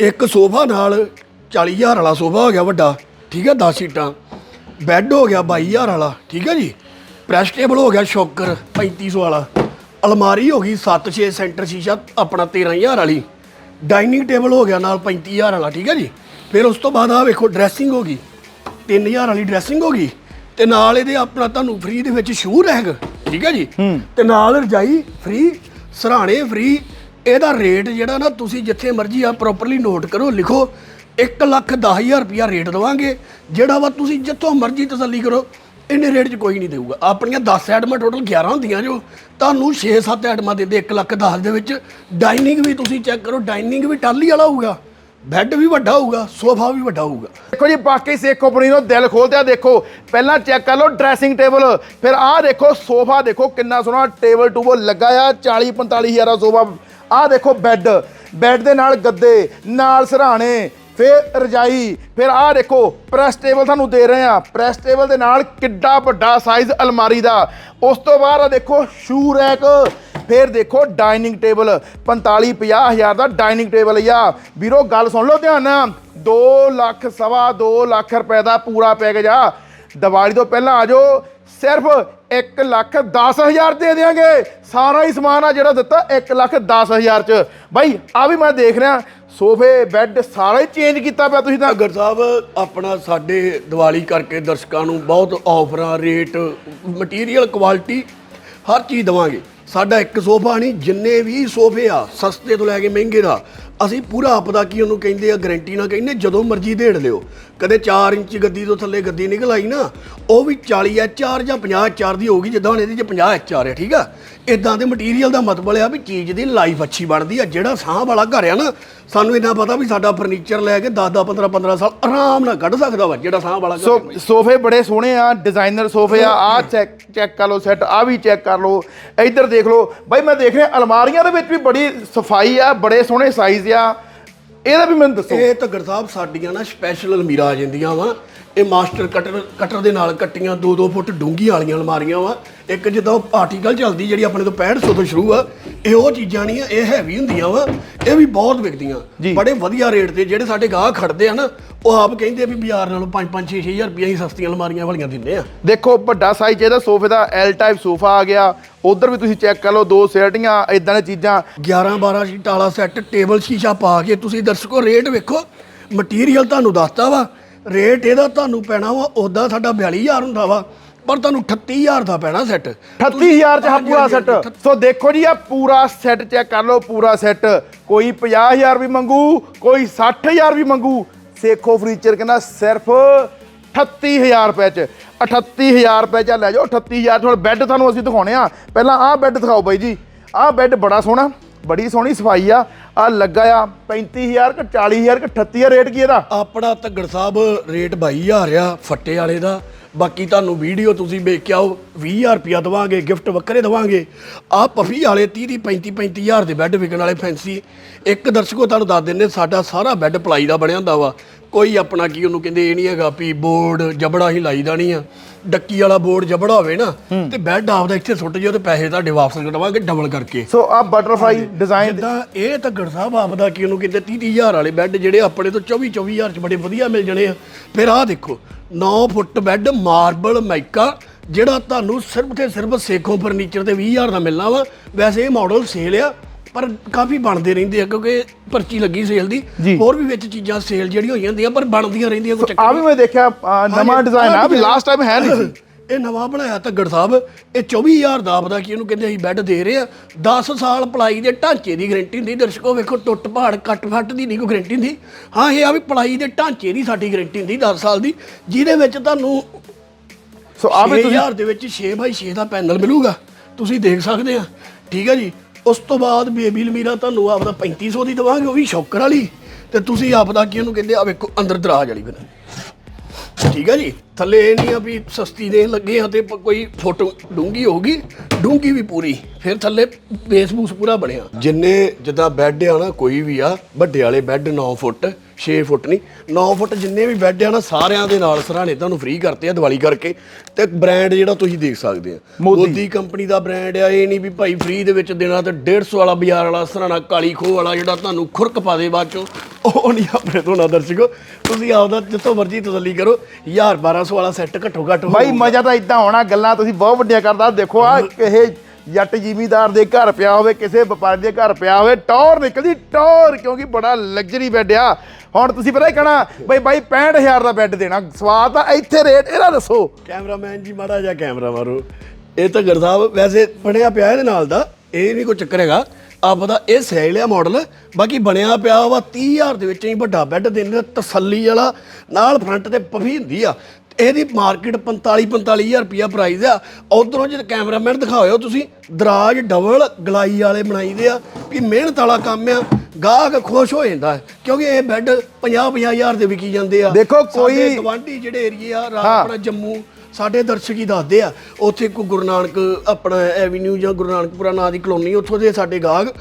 ਇੱਕ ਸੋਫਾ ਨਾਲ 40000 ਵਾਲਾ ਸੋਫਾ ਹੋ ਗਿਆ ਵੱਡਾ ਠੀਕ ਹੈ 10 ਸੀਟਾਂ। ਬੈੱਡ ਹੋ ਗਿਆ 22000 ਵਾਲਾ ਠੀਕ ਹੈ ਜੀ। ਪ੍ਰੈਸ ਟੇਬਲ ਹੋ ਗਿਆ ਸ਼ੋਕਰ 3500 ਵਾਲਾ। ਅਲਮਾਰੀ ਹੋ ਗਈ 7-6 ਸੈਂਟਰ ਸ਼ੀਸ਼ਾ ਆਪਣਾ 13000 ਵਾਲੀ। ਡਾਈਨਿੰਗ ਟੇਬਲ ਹੋ ਗਿਆ ਨਾਲ 35000 ਵਾਲਾ ਠੀਕ ਹੈ ਜੀ। ਫਿਰ ਉਸ ਤੋਂ ਬਾਅਦ ਆ ਵੇਖੋ ਡਰੈਸਿੰਗ ਹੋ ਗਈ। 3000 ਵਾਲੀ ਡਰੈਸਿੰਗ ਹੋ ਗਈ। ਤੇ ਨਾਲ ਇਹਦੇ ਆਪਣਾ ਤੁਹਾਨੂੰ ਫ੍ਰੀ ਦੇ ਵਿੱਚ ਸ਼ੂ ਰਹਿਗ ਠੀਕ ਹੈ ਜੀ। ਤੇ ਨਾਲ ਰਜਾਈ ਫ੍ਰੀ ਸਰਾਣੇ ਫ੍ਰੀ ਇਹਦਾ ਰੇਟ ਜਿਹੜਾ ਨਾ ਤੁਸੀਂ ਜਿੱਥੇ ਮਰਜ਼ੀ ਆ ਪ੍ਰੋਪਰਲੀ ਨੋਟ ਕਰੋ, ਲਿਖੋ। 1 ਲੱਖ 10000 ਰੁਪਿਆ ਰੇਟ ਦਵਾਂਗੇ। ਜਿਹੜਾ ਵਾ ਤੁਸੀਂ ਜਿੱਥੋਂ ਮਰਜ਼ੀ ਤਸੱਲੀ ਕਰੋ, ਇੰਨੇ ਰੇਟ 'ਚ ਕੋਈ ਨਹੀਂ ਦੇਊਗਾ। ਆਪਣੀਆਂ 10 ਐਟਮਾਂ ਟੋਟਲ 11 ਹੁੰਦੀਆਂ ਜੋ, ਤੁਹਾਨੂੰ 6-7 ਐਟਮਾਂ ਦਿੰਦੇ 1 ਲੱਖ 10 ਦੇ ਵਿੱਚ। ਡਾਈਨਿੰਗ ਵੀ ਤੁਸੀਂ ਚੈੱਕ ਕਰੋ ਡਾਈਨਿੰਗ ਵੀ ਟਾਲੀ ਵਾਲਾ ਹੋਊਗਾ। ਬੈੱਡ ਵੀ ਵੱਡਾ ਹੋਊਗਾ ਸੋਫਾ ਵੀ ਵੱਡਾ ਹੋਊਗਾ। ਦੇਖੋ ਜੀ, ਬਾਕੀ ਸੇਖ ਕੰਪਨੀ ਦਿਲ ਖੋਲਦੇ ਦੇਖੋ। ਪਹਿਲਾਂ ਚੈੱਕ ਕਰ ਲਓ ਡਰੈਸਿੰਗ ਟੇਬਲ ਫਿਰ ਆਹ ਦੇਖੋ ਸੋਫਾ ਦੇਖੋ, ਕਿੰਨਾ ਸੋਹਣਾ ਟੇਬਲ ਟੂਬਲ ਲੱਗਾ ਆ 40 45 ਹਜ਼ਾਰ ਦਾ ਸੋਫਾ ਆਹ ਦੇਖੋ ਬੈੱਡ। ਬੈੱਡ ਦੇ ਨਾਲ ਗੱਦੇ, ਨਾਲ ਸਰਾਣੇ, ਫਿਰ ਰਜਾਈ, ਫਿਰ ਆਹ ਦੇਖੋ ਪ੍ਰੈਸ ਟੇਬਲ ਤੁਹਾਨੂੰ ਦੇ ਰਹੇ ਆ ਪ੍ਰੈਸ ਟੇਬਲ ਦੇ ਨਾਲ ਕਿੱਡਾ ਵੱਡਾ ਸਾਈਜ਼ ਅਲਮਾਰੀ ਦਾ। ਉਸ ਤੋਂ ਬਾਅਦ ਆ ਦੇਖੋ ਸ਼ੂ ਰੈਕ ਫਿਰ ਦੇਖੋ ਡਾਈਨਿੰਗ ਟੇਬਲ 45 50 ਹਜ਼ਾਰ ਦਾ ਡਾਈਨਿੰਗ ਟੇਬਲ ਆ। ਵੀਰੋ, ਗੱਲ ਸੁਣ ਲਓ ਧਿਆਨ ਨਾਲ। 2 ਲੱਖ, ਸਵਾ 2 ਲੱਖ ਰੁਪਏ ਦਾ ਪੂਰਾ ਪੈਕੇਜ ਆ। ਦੀਵਾਲੀ ਤੋਂ ਪਹਿਲਾਂ ਆ ਜਾਓ। ਸਿਰਫ 1 ਲੱਖ 10 ਹਜ਼ਾਰ ਦੇ ਦੇਾਂਗੇ ਸਾਰਾ ਹੀ ਸਮਾਨ ਆ ਜਿਹੜਾ ਦਿੱਤਾ 1 ਲੱਖ 10 ਹਜ਼ਾਰ ਚ। ਬਾਈ ਆ ਵੀ ਮੈਂ ਦੇਖ ਰਿਹਾ। ਸੋਫੇ, ਬੈੱਡ, ਸਾਰਾ ਹੀ ਚੇਂਜ ਕੀਤਾ ਪਿਆ ਤੁਸੀਂ ਤਾਂ। ਅਗਰ ਸਾਹਿਬ, ਆਪਣਾ ਸਾਡੇ ਦੀਵਾਲੀ ਕਰਕੇ ਦਰਸ਼ਕਾਂ ਨੂੰ ਬਹੁਤ ਆਫਰਾਂ ਰੇਟ ਮਟੀਰੀਅਲ ਕੁਆਲਿਟੀ ਹਰ ਚੀਜ਼ ਦਵਾਂਗੇ। ਸਾਡਾ ਇੱਕ ਸੋਫਾ ਨਹੀਂ, ਜਿੰਨੇ ਵੀ ਸੋਫੇ ਆ, ਸਸਤੇ ਤੋਂ ਲੈ ਕੇ ਮਹਿੰਗੇ ਦਾ ਅਸੀਂ ਪੂਰਾ ਆਪਦਾ ਕੀ ਉਹਨੂੰ ਕਹਿੰਦੇ ਆ ਗਾਰੰਟੀ ਨਾਲ ਕਹਿੰਦੇ, ਜਦੋਂ ਮਰਜ਼ੀ ਢੇੜ ਲਿਓ। ਕਦੇ 4 ਇੰਚ ਗੱਦੀ ਤੋਂ ਥੱਲੇ ਗੱਦੀ ਨਿਕਲ ਆਈ ਨਾ, ਉਹ ਵੀ 40 ਐਚਆਰ ਜਾਂ 50 ਐਚਆਰ ਦੀ ਹੋਊਗੀ, ਜਿੱਦਾਂ ਹੁਣ ਇਹਦੇ 'ਚ 50 ਐਚਆਰ ਹੈ ਠੀਕ ਆ? ਇਦਾਂ ਦੇ ਮਟੀਰੀਅਲ ਦਾ ਮਤਲਬ ਆ ਵੀ ਚੀਜ਼ ਦੀ ਲਾਈਫ ਅੱਛੀ ਬਣਦੀ ਆ ਜਿਹੜਾ ਸਾਹ ਵਾਲਾ ਘਰ ਆ ਨਾ ਸਾਨੂੰ ਇੰਨਾ ਪਤਾ ਵੀ ਸਾਡਾ ਫਰਨੀਚਰ ਲੈ ਕੇ 10 10 15 15 ਸਾਲ ਆਰਾਮ ਨਾਲ ਕੱਢ ਸਕਦਾ ਵਾ ਜਿਹੜਾ ਸਾਹ ਵਾਲਾ ਘਰ ਸੋ ਆ। ਸੋਫੇ ਬੜੇ ਸੋਹਣੇ ਆ ਡਿਜ਼ਾਈਨਰ ਸੋਫੇ ਆ ਆ ਚੈੱਕ ਚੈੱਕ ਕਰ ਲਓ ਸੈੱਟ ਆ ਵੀ ਚੈੱਕ ਕਰ ਲਓ। ਇੱਧਰ ਦੇਖ ਲਓ ਬਾਈ ਮੈਂ ਦੇਖ ਰਿਹਾ ਅਲਮਾਰੀਆਂ ਦੇ ਵਿੱਚ ਵੀ ਬੜੀ ਸਫ਼ਾਈ ਆ ਬੜੇ ਸੋਹਣੇ ਸਾਈਜ਼ ਆ। ਇਹਦਾ ਵੀ ਮੈਨੂੰ ਦੱਸੋ। ਇਹ ਧੱਗਰ ਸਾਹਿਬ ਸਾਡੀਆਂ ਨਾ ਸਪੈਸ਼ਲ ਅਲਮੀਰਾ ਆ ਜਾਂਦੀਆਂ ਵਾ ਇਹ ਮਾਸਟਰ ਕਟਰ ਕਟਰ ਦੇ ਨਾਲ ਕੱਟੀਆਂ 2-2 ਫੁੱਟ ਡੂੰਘੀ ਵਾਲੀਆਂ ਅਲਮਾਰੀਆਂ ਵਾ। ਇੱਕ ਜਿੱਦਾਂ ਉਹ ਆਰਟੀਕਲ ਚੱਲਦੀ ਜਿਹੜੀ ਆਪਣੇ ਤੋਂ 6500 ਤੋਂ ਸ਼ੁਰੂ ਆ ਇਹ ਉਹ ਚੀਜ਼ਾਂ ਨਹੀਂ ਆ ਇਹ ਹੈਵੀ ਹੁੰਦੀਆਂ ਵਾ। ਇਹ ਵੀ ਬਹੁਤ ਵਿਕਦੀਆਂ। ਬੜੇ ਵਧੀਆ ਰੇਟ ਤੇ ਜਿਹੜੇ ਸਾਡੇ ਗਾਹਕ ਖੜਦੇ ਆ ਨਾ ਉਹ ਆਪ ਕਹਿੰਦੇ ਵੀ ਬਾਜ਼ਾਰ ਨਾਲੋਂ 5-5 6-6000 ਰੁਪਈਆ ਹੀ ਸਸਤੀਆਂ ਅਲਮਾਰੀਆਂ ਵਾਲੀਆਂ ਦਿੰਦੇ ਆ। ਦੇਖੋ ਵੱਡਾ ਸਾਈਜ਼ ਇਹਦਾ ਸੋਫੇ ਦਾ ਐਲ ਟਾਈਪ ਸੋਫਾ ਆ ਗਿਆ। ਉਧਰ ਵੀ ਤੁਸੀਂ ਚੈੱਕ ਕਰ ਲਓ ਦੋ ਸੈਟੀਆਂ ਇਦਾਂ ਦੀਆਂ ਚੀਜ਼ਾਂ। 11-12 ਸ਼ੀਟ ਵਾਲਾ ਸੈੱਟ ਟੇਬਲ ਸ਼ੀਸ਼ਾ ਪਾ ਕੇ ਤੁਸੀਂ ਦਰਸ਼ਕੋ ਰੇਟ ਵੇਖੋ। ਮਟੀਰੀਅਲ ਤੁਹਾਨੂੰ ਦੱਸਤਾ ਵਾ। ਰੇਟ ਇਹਦਾ ਤੁਹਾਨੂੰ ਪੈਣਾ ਵਾ ਉਦਾਂ ਸਾਡਾ 42000 ਹੁੰਦਾ ਵਾ ਪਰ ਤੁਹਾਨੂੰ 38000 ਦਾ ਪੈਣਾ ਸੈੱਟ 38000 ਚ ਆ ਪੂਰਾ ਸੈੱਟ ਸੋ ਦੇਖੋ ਜੀ ਆ ਪੂਰਾ ਸੈੱਟ ਚੈੱਕ ਕਰ ਲਓ ਪੂਰਾ ਸੈੱਟ ਕੋਈ 50000 ਵੀ ਮੰਗੂ ਕੋਈ 60000 ਵੀ ਮੰਗੂ। ਸੇਖੋ ਫਰਨੀਚਰ ਕਹਿੰਦਾ ਸਿਰਫ 38000 ਰੁਪਏ ਚ। 38000 ਰੁਪਏ ਚ ਲੈ ਜਾਓ 38000 ਤੁਹਾਡੇ ਬੈੱਡ ਤੁਹਾਨੂੰ ਅਸੀਂ ਦਿਖਾਉਣੇ ਆ। ਪਹਿਲਾਂ ਆਹ ਬੈੱਡ ਦਿਖਾਓ ਬਾਈ ਜੀ। ਆਹ ਬੈੱਡ ਬੜਾ ਸੋਹਣਾ ਬੜੀ ਸੋਹਣੀ ਸਫ਼ਾਈ ਆ। ਆ ਲੱਗਾ ਆ 35000 ਕਿ 40000 ਕਿ 38000 ਰੇਟ ਕੀ ਇਹਦਾ? ਆਪਣਾ ਧੱਗੜ ਸਾਹਿਬ, ਰੇਟ 22000 ਆ, ਫੱਟੇ ਵਾਲੇ ਦਾ। ਬਾਕੀ ਤੁਹਾਨੂੰ ਵੀਡੀਓ ਤੁਸੀਂ ਵੇਖ ਕੇ ਆਓ 20000 ਰੁਪਿਆ ਦਵਾਂਗੇ ਗਿਫਟ ਵੱਖਰੇ ਦਵਾਂਗੇ। ਆ ਪਫੀ ਵਾਲੇ 30 30 35 35000 ਦੇ ਬੈੱਡ ਵਿਕਣ ਵਾਲੇ ਫੈਂਸੀ ਇੱਕ ਦਰਸ਼ਕੋ, ਤੁਹਾਨੂੰ ਦੱਸ ਦਿੰਦੇ, ਸਾਡਾ ਸਾਰਾ ਬੈੱਡ ਪਲਾਈ ਦਾ ਬਣਿਆ ਹੁੰਦਾ ਵਾ। ਕੋਈ ਆਪਣਾ ਕੀ ਉਹਨੂੰ ਕਹਿੰਦੇ ਇਹ ਨਹੀਂ ਹੈਗਾ ਵੀ ਬੋਰਡ ਜਬੜਾ ਹੀ ਲਾਈਦਾ ਨਹੀਂ ਆ। ਡੱਕੀ ਵਾਲਾ ਬੋਰਡ ਜਬੜਾ ਹੋਵੇ ਨਾ ਤੇ ਬੈੱਡ ਆਪਦਾ ਇੱਥੇ ਸੁੱਟ ਜਿਓ ਤੇ ਪੈਸੇ ਤੁਹਾਡੇ ਵਾਪਸ ਕਰਾਵਾਂਗੇ ਡਬਲ ਕਰਕੇ। ਸੋ ਆ ਬਟਰਫਲਾਈ ਡਿਜ਼ਾਈਨ ਜਿੱਦਾਂ ਇਹ ਧੱਗੜ ਸਾਹਿਬ ਆਪਦਾ ਕੀ ਉਹਨੂੰ ਕਹਿੰਦੇ 30 ਹਜ਼ਾਰ ਵਾਲੇ ਬੈੱਡ ਜਿਹੜੇ ਆਪਣੇ ਤੋਂ 24 24000 ਚ ਬੜੇ ਵਧੀਆ ਮਿਲ ਜਾਣੇ ਆ। ਫਿਰ ਆਹ ਦੇਖੋ 9 ਫੁੱਟ ਬੈੱਡ ਮਾਰਬਲ ਮਾਈਕਾ ਜਿਹੜਾ ਤੁਹਾਨੂੰ ਸਿਰਫ ਤੇ ਸਿਰਫ ਸੇਖੋਂ ਫਰਨੀਚਰ ਤੇ 20000 ਦਾ ਮਿਲਣਾ ਵਾ। ਵੈਸੇ ਇਹ ਮਾਡਲ ਸੇਲ ਆ। ਪਰ ਕਾਫੀ ਬਣਦੇ ਰਹਿੰਦੇ ਆ ਕਿਉਂਕਿ ਪਰਚੀ ਲੱਗੀ ਸੇਲ ਦੀ। ਹੋਰ ਵੀ ਵਿੱਚ ਚੀਜ਼ਾਂ ਸੇਲ ਜਿਹੜੀਆਂ ਹੋਈਆਂ ਹੁੰਦੀਆਂ ਪਰ ਬਣਦੀਆਂ ਰਹਿੰਦੀਆਂ ਕੋਈ ਚੱਕਰ ਆ ਵੀ ਮੈਂ ਦੇਖਿਆ ਨਵਾਂ ਡਿਜ਼ਾਈਨ ਆ ਵੀ ਲਾਸਟ ਟਾਈਮ ਹੈ ਨਹੀਂ ਸੀ। ਇਹ ਨਵਾਂ ਬਣਾਇਆ ਧੱਗੜ ਸਾਹਿਬ ਇਹ 24000 ਦਾ ਆਪਦਾ ਕੀ ਇਹਨੂੰ ਕਹਿੰਦੇ ਅਸੀਂ ਬੈੱਡ ਦੇ ਰਹੇ ਆ। 10 ਸਾਲ ਪਲਾਈ ਦੇ ਢਾਂਚੇ ਦੀ ਗਾਰੰਟੀ ਹੁੰਦੀ ਦਰਸ਼ਕੋ ਵੇਖੋ ਟੁੱਟ ਪਹਾੜ ਕੱਟ ਫੱਟ ਦੀ ਨਹੀਂ ਕੋਈ ਗਾਰੰਟੀ ਹੁੰਦੀ। ਹਾਂ ਇਹ ਆ ਵੀ ਪਲਾਈ ਦੇ ਢਾਂਚੇ ਦੀ ਸਾਡੀ ਗਾਰੰਟੀ ਹੁੰਦੀ 10 ਸਾਲ ਦੀ ਜਿਹਦੇ ਵਿੱਚ ਤੁਹਾਨੂੰ ਸੋ ਆ ਵੀ ਤੁਸੀਂ 6000 ਦੇ ਵਿੱਚ 6x6 ਦਾ ਪੈਨਲ ਮਿਲੂਗਾ। ਤੁਸੀਂ ਦੇਖ ਸਕਦੇ ਆ। ਠੀਕ ਹੈ ਜੀ? ਉਸ ਤੋਂ ਬਾਅਦ ਬੇਬੀ ਲਮੀਰਾ ਤੁਹਾਨੂੰ ਆਪਦਾ 3500 ਦੀ ਦਵਾਂਗੇ, ਉਹ ਵੀ ਸ਼ੌਕਰ ਵਾਲੀ। ਤੇ ਤੁਸੀਂ ਆਪਦਾ ਕੀ ਉਹਨੂੰ ਕਹਿੰਦੇ ਆ ਵੇਖੋ, ਅੰਦਰ ਦਰਾਜ ਵਾਲੀ ਬਣਾ ਠੀਕ ਹੈ ਜੀ? ਥੱਲੇ ਇਹ ਨਹੀਂ ਆ ਵੀ ਸਸਤੀ ਦੇਣ ਲੱਗੇ ਆ ਤੇ ਪ- ਕੋਈ ਫੁੱਟ ਡੂੰਗੀ ਹੋਊਗੀ ਡੂੰਗੀ ਵੀ ਪੂਰੀ। ਫਿਰ ਥੱਲੇ ਬੇਸ ਬੂਸ ਪੂਰਾ ਬਣਿਆ। ਜਿੰਨੇ ਜਿੱਦਾਂ ਬੈੱਡ ਆ ਨਾ ਕੋਈ ਵੀ ਆ ਵੱਡੇ ਵਾਲੇ ਬੈੱਡ 9 ਫੁੱਟ 6 ਫੁੱਟ ਨਹੀਂ। 9 ਫੁੱਟ ਜਿੰਨੇ ਵੀ ਬੈੱਡ ਆ ਨਾ ਸਾਰਿਆਂ ਦੇ ਨਾਲ ਸਰਾਣੇ ਤੁਹਾਨੂੰ ਫ੍ਰੀ ਕਰਤੇ ਆ ਦੀਵਾਲੀ ਕਰਕੇ। ਤੇ ਬ੍ਰਾਂਡ ਜਿਹੜਾ ਤੁਸੀਂ ਦੇਖ ਸਕਦੇ ਆ। ਮੋਦੀ। ਮੋਦੀ ਕੰਪਨੀ ਦਾ ਬ੍ਰਾਂਡ ਆ ਇਹ ਨਹੀਂ ਵੀ ਭਾਈ ਫ੍ਰੀ ਦੇ ਵਿੱਚ ਦੇਣਾ ਤੇ 150 ਵਾਲਾ ਬਾਜ਼ਾਰ ਵਾਲਾ ਸਰਾਣਾ ਕਾਲੀ ਖੋਹ ਵਾਲਾ ਜਿਹੜਾ ਤੁਹਾਨੂੰ ਖੁਰਕ ਪਾ ਦੇ ਬਾਅਦ ਚੋਂ। ਉਹ ਨਹੀਂ ਆਪਣੇ ਤੋਂ ਨਾ ਦਰਸ਼ਕੋ ਤੁਸੀਂ ਆਪਦਾ ਜਿੱਥੋਂ ਮਰਜ਼ੀ ਤਸੱਲੀ ਕਰੋ। 1000 1200 ਵਾਲਾ ਸੈੱਟ ਘੱਟੋ ਘੱਟ ਬਾਈ ਮਜ਼ਾ ਤਾਂ ਇਦਾਂ ਆਉਣਾ ਗੱਲਾਂ ਤੁਸੀਂ ਬਹੁਤ ਵੱਡੀਆਂ ਕਰਦਾ। ਦੇਖੋ ਆ ਇਹ ਜੱਟ ਜ਼ਿਮੀਦਾਰ ਦੇ ਘਰ ਪਿਆ ਹੋਵੇ ਕਿਸੇ ਵਪਾਰੀ ਦੇ ਘਰ ਪਿਆ ਹੋਵੇ ਟੌਰ ਨਿਕਲਦੀ ਟੌਰ ਕਿਉਂਕਿ ਬੜਾ ਲਗਜ਼ਰੀ ਬੈੱਡ ਆ। ਹੁਣ ਤੁਸੀਂ ਪਤਾ ਹੀ ਕਹਣਾ? ਬਈ ਬਾਈ 65000 ਦਾ ਬੈੱਡ ਦੇਣਾ। ਸਵਾਦ ਤਾਂ ਇੱਥੇ ਰੇਟ ਇਹਦਾ ਦੱਸੋ। ਕੈਮਰਾਮੈਨ ਜੀ ਮਾੜਾ ਜਿਹਾ ਕੈਮਰਾ ਮਾਰੋ ਇਹ ਤਾਂ ਗਰ ਸਾਹਿਬ ਵੈਸੇ ਬਣਿਆ ਪਿਆ ਇਹਦੇ ਨਾਲ ਦਾ ਇਹ ਨਹੀਂ ਕੋਈ ਚੱਕਰ ਹੈਗਾ। ਆਪਦਾ ਇਹ ਸੈਲ ਆ ਮਾਡਲ ਬਾਕੀ ਬਣਿਆ ਪਿਆ ਵਾ 30000 ਦੇ ਵਿੱਚ ਹੀ ਵੱਡਾ ਬੈੱਡ ਦਿੰਦੇ ਤਸੱਲੀ ਵਾਲਾ। ਨਾਲ ਫਰੰਟ ਤੇ ਪਫੀ ਹੁੰਦੀ ਆ। ਇਹਦੀ ਮਾਰਕੀਟ 45 45000 ਰੁਪਿਆ ਪ੍ਰਾਈਸ ਆ। ਉਧਰੋਂ ਜੇ ਕੈਮਰਾਮੈਨ ਦਿਖਾਇਓ ਤੁਸੀਂ ਦਰਾਜ ਡਬਲ ਗਲਾਈ ਵਾਲੇ ਬਣਾਈਦੇ ਆ ਵੀ ਮਿਹਨਤ ਵਾਲਾ ਕੰਮ ਆ ਗਾਹਕ ਖੁਸ਼ ਹੋ ਜਾਂਦਾ ਕਿਉਂਕਿ ਇਹ ਬੈੱਡ 50 50000 ਦੇ ਵਿਕੀ ਜਾਂਦੇ ਆ। ਦੇਖੋ ਕੋਈ- ਗਵਾਂਢੀ ਜਿਹੜੇ ਏਰੀਏ ਆ ਆਪਣਾ ਜੰਮੂ ਸਾਡੇ ਦਰਸ਼ਕ ਹੀ ਦੱਸਦੇ ਆ ਉੱਥੇ ਕੋਈ ਗੁਰੂ ਨਾਨਕ ਆਪਣਾ ਐਵੀਨਿਊ ਜਾਂ ਗੁਰੂ ਨਾਨਕਪੁਰਾ ਨਾਂ ਦੀ ਕਲੋਨੀ ਉੱਥੋਂ ਦੇ ਸਾਡੇ ਗਾਹਕ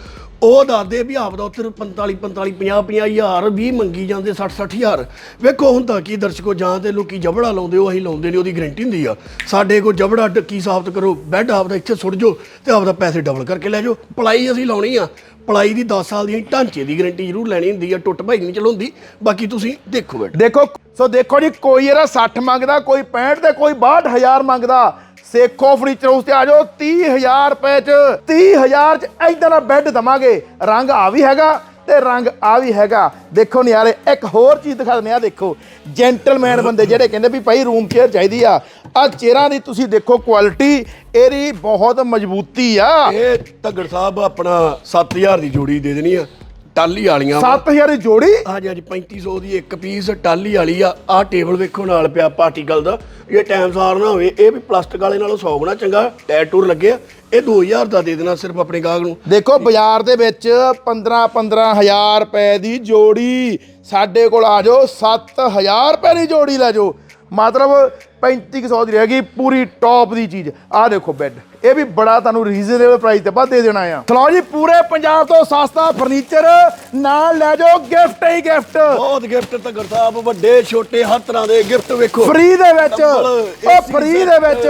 ਉਹ ਦੱਸਦੇ ਵੀ ਆਪਦਾ ਉੱਥੇ 45 45 50 50 ਹਜ਼ਾਰ ਵੀ ਮੰਗੀ ਜਾਂਦੇ 60 60 ਹਜ਼ਾਰ। ਵੇਖੋ ਹੁੰਦਾ ਕੀ ਦਰਸ਼ਕੋ ਜਾਂ ਤੇ ਲੋਕੀ ਜਬੜਾ ਲਾਉਂਦੇ ਉਹ ਅਸੀਂ ਲਾਉਂਦੇ ਨਹੀਂ, ਉਹਦੀ ਗਰੰਟੀ ਹੁੰਦੀ ਆ। ਸਾਡੇ ਕੋਲ ਜਬੜਾ ਡੱਕੀ ਸਾਫ਼ ਕਰੋ, ਬੈੱਡ ਆਪਦਾ ਇੱਥੇ ਸੁੱਟ ਜਾਓ ਤੇ ਆਪਦਾ ਪੈਸੇ ਡਬਲ ਕਰਕੇ ਲੈ ਜਾਓ। ਪਲਾਈ ਅਸੀਂ ਲਾਉਣੀ ਆ। ਪਲਾਈ ਦੀ 10 ਸਾਲ ਦੀ ਢਾਂਚੇ ਦੀ ਗਰੰਟੀ ਜ਼ਰੂਰ ਲੈਣੀ ਹੁੰਦੀ ਆ, ਟੁੱਟ ਭਾਈ ਨਹੀਂ ਚਲਾਉਂਦੀ। ਬਾਕੀ ਤੁਸੀਂ ਦੇਖੋ ਬੈੱਡ ਦੇਖੋ, ਸੋ ਦੇਖੋ ਜੀ, ਕੋਈ ਇਹਦਾ 60 ਮੰਗਦਾ, ਕੋਈ 65 ਤੇ ਕੋਈ 62000 ਮੰਗਦਾ। ਸੇਖੋ ਫਰਨੀਚਰ ਹਾਊਸ ਤੇ ਆ ਜਾਓ 30000 ਰੁਪਏ ਚ 30000 ਚ ਐਦਾਂ ਦਾ ਬੈੱਡ ਦਵਾਂਗੇ। ਰੰਗ ਆ ਵੀ ਹੈਗਾ ਤੇ ਰੰਗ ਆ ਵੀ ਹੈਗਾ। ਦੇਖੋ ਨਿਆਰੇ ਇੱਕ ਹੋਰ ਚੀਜ਼ ਦਿਖਾ ਦਿੰਦੇ ਆ, ਦੇਖੋ। ਜੈਂਟਲਮੈਨ ਬੰਦੇ ਜਿਹੜੇ ਕਹਿੰਦੇ ਵੀ ਭਾਈ ਰੂਮ ਚੇਅਰ ਚਾਹੀਦੀ ਆ। ਆ ਚੇਅਰਾਂ ਦੀ ਤੁਸੀਂ ਦੇਖੋ ਕੁਆਲਿਟੀ ਇਹਦੀ ਬਹੁਤ ਮਜ਼ਬੂਤੀ ਆ। ਇਹ ਧੱਗੜ ਸਾਹਿਬ ਆਪਣਾ 7000 ਦੀ ਜੋੜੀ ਦੇ ਦੇਣੀ ਆ। ਟਾਲੀ ਵਾਲੀਆਂ ਵਾ। 7000 ਦੀ ਜੋੜੀ? ਹਾਂਜੀ ਹਾਂਜੀ 3500 ਦੀ ਇੱਕ ਪੀਸ ਟਾਲੀ ਵਾਲੀ ਆ। ਆਹ ਟੇਬਲ ਵੇਖੋ ਨਾਲ ਪਿਆ ਪਾਰਟੀਕਲ ਦਾ। ਇਹ ਟਾਈਮ ਸਾਰ ਨਾ ਹੋਵੇ ਇਹ ਵੀ ਪਲਾਸਟਿਕ ਵਾਲੇ ਨਾਲੋਂ 100 ਗੁਣਾ ਚੰਗਾ। ਟਾਇਰ ਟੂਰ ਲੱਗੇ ਆ। ਇਹ 2000 ਦਾ ਦੇ ਦੇਣਾ ਸਿਰਫ ਆਪਣੇ ਗਾਹਕ ਨੂੰ। ਦੇਖੋ ਬਾਜ਼ਾਰ ਦੇ ਵਿੱਚ 15 15000 ਰੁਪਏ ਦੀ ਜੋੜੀ ਸਾਡੇ ਕੋਲ ਆ ਜਾਓ। 7000 ਰੁਪਏ ਦੀ ਜੋੜੀ ਲੈ ਜਾਓ। ਮਤਲਬ 3500 ਦੀ ਰਹੇਗੀ ਪੂਰੀ ਟੌਪ ਦੀ ਚੀਜ਼। ਆਹ ਦੇਖੋ ਬੈੱਡ ਇਹ ਵੀ ਬੜਾ ਤੁਹਾਨੂੰ ਰੀਜ਼ਨੇਬਲ ਪ੍ਰਾਈਸ ਤੇ ਦੇ ਦੇਣਾ ਆ। ਚਲੋ ਜੀ ਪੂਰੇ ਪੰਜਾਬ ਤੋਂ ਸਸਤਾ ਫਰਨੀਚਰ ਨਾਲ ਲੈ ਜਾਓ ਗਿਫਟ ਹੀ ਗਿਫਟ ਬਹੁਤ ਗਿਫਟ ਧੱਗੜ ਸਾਹਿਬ ਵੱਡੇ ਛੋਟੇ ਹਰ ਤਰ੍ਹਾਂ ਦੇ ਗਿਫਟ ਵੇਖੋ। ਫ੍ਰੀ ਦੇ ਵਿੱਚ। ਉਹ ਫ੍ਰੀ ਦੇ ਵਿੱਚ।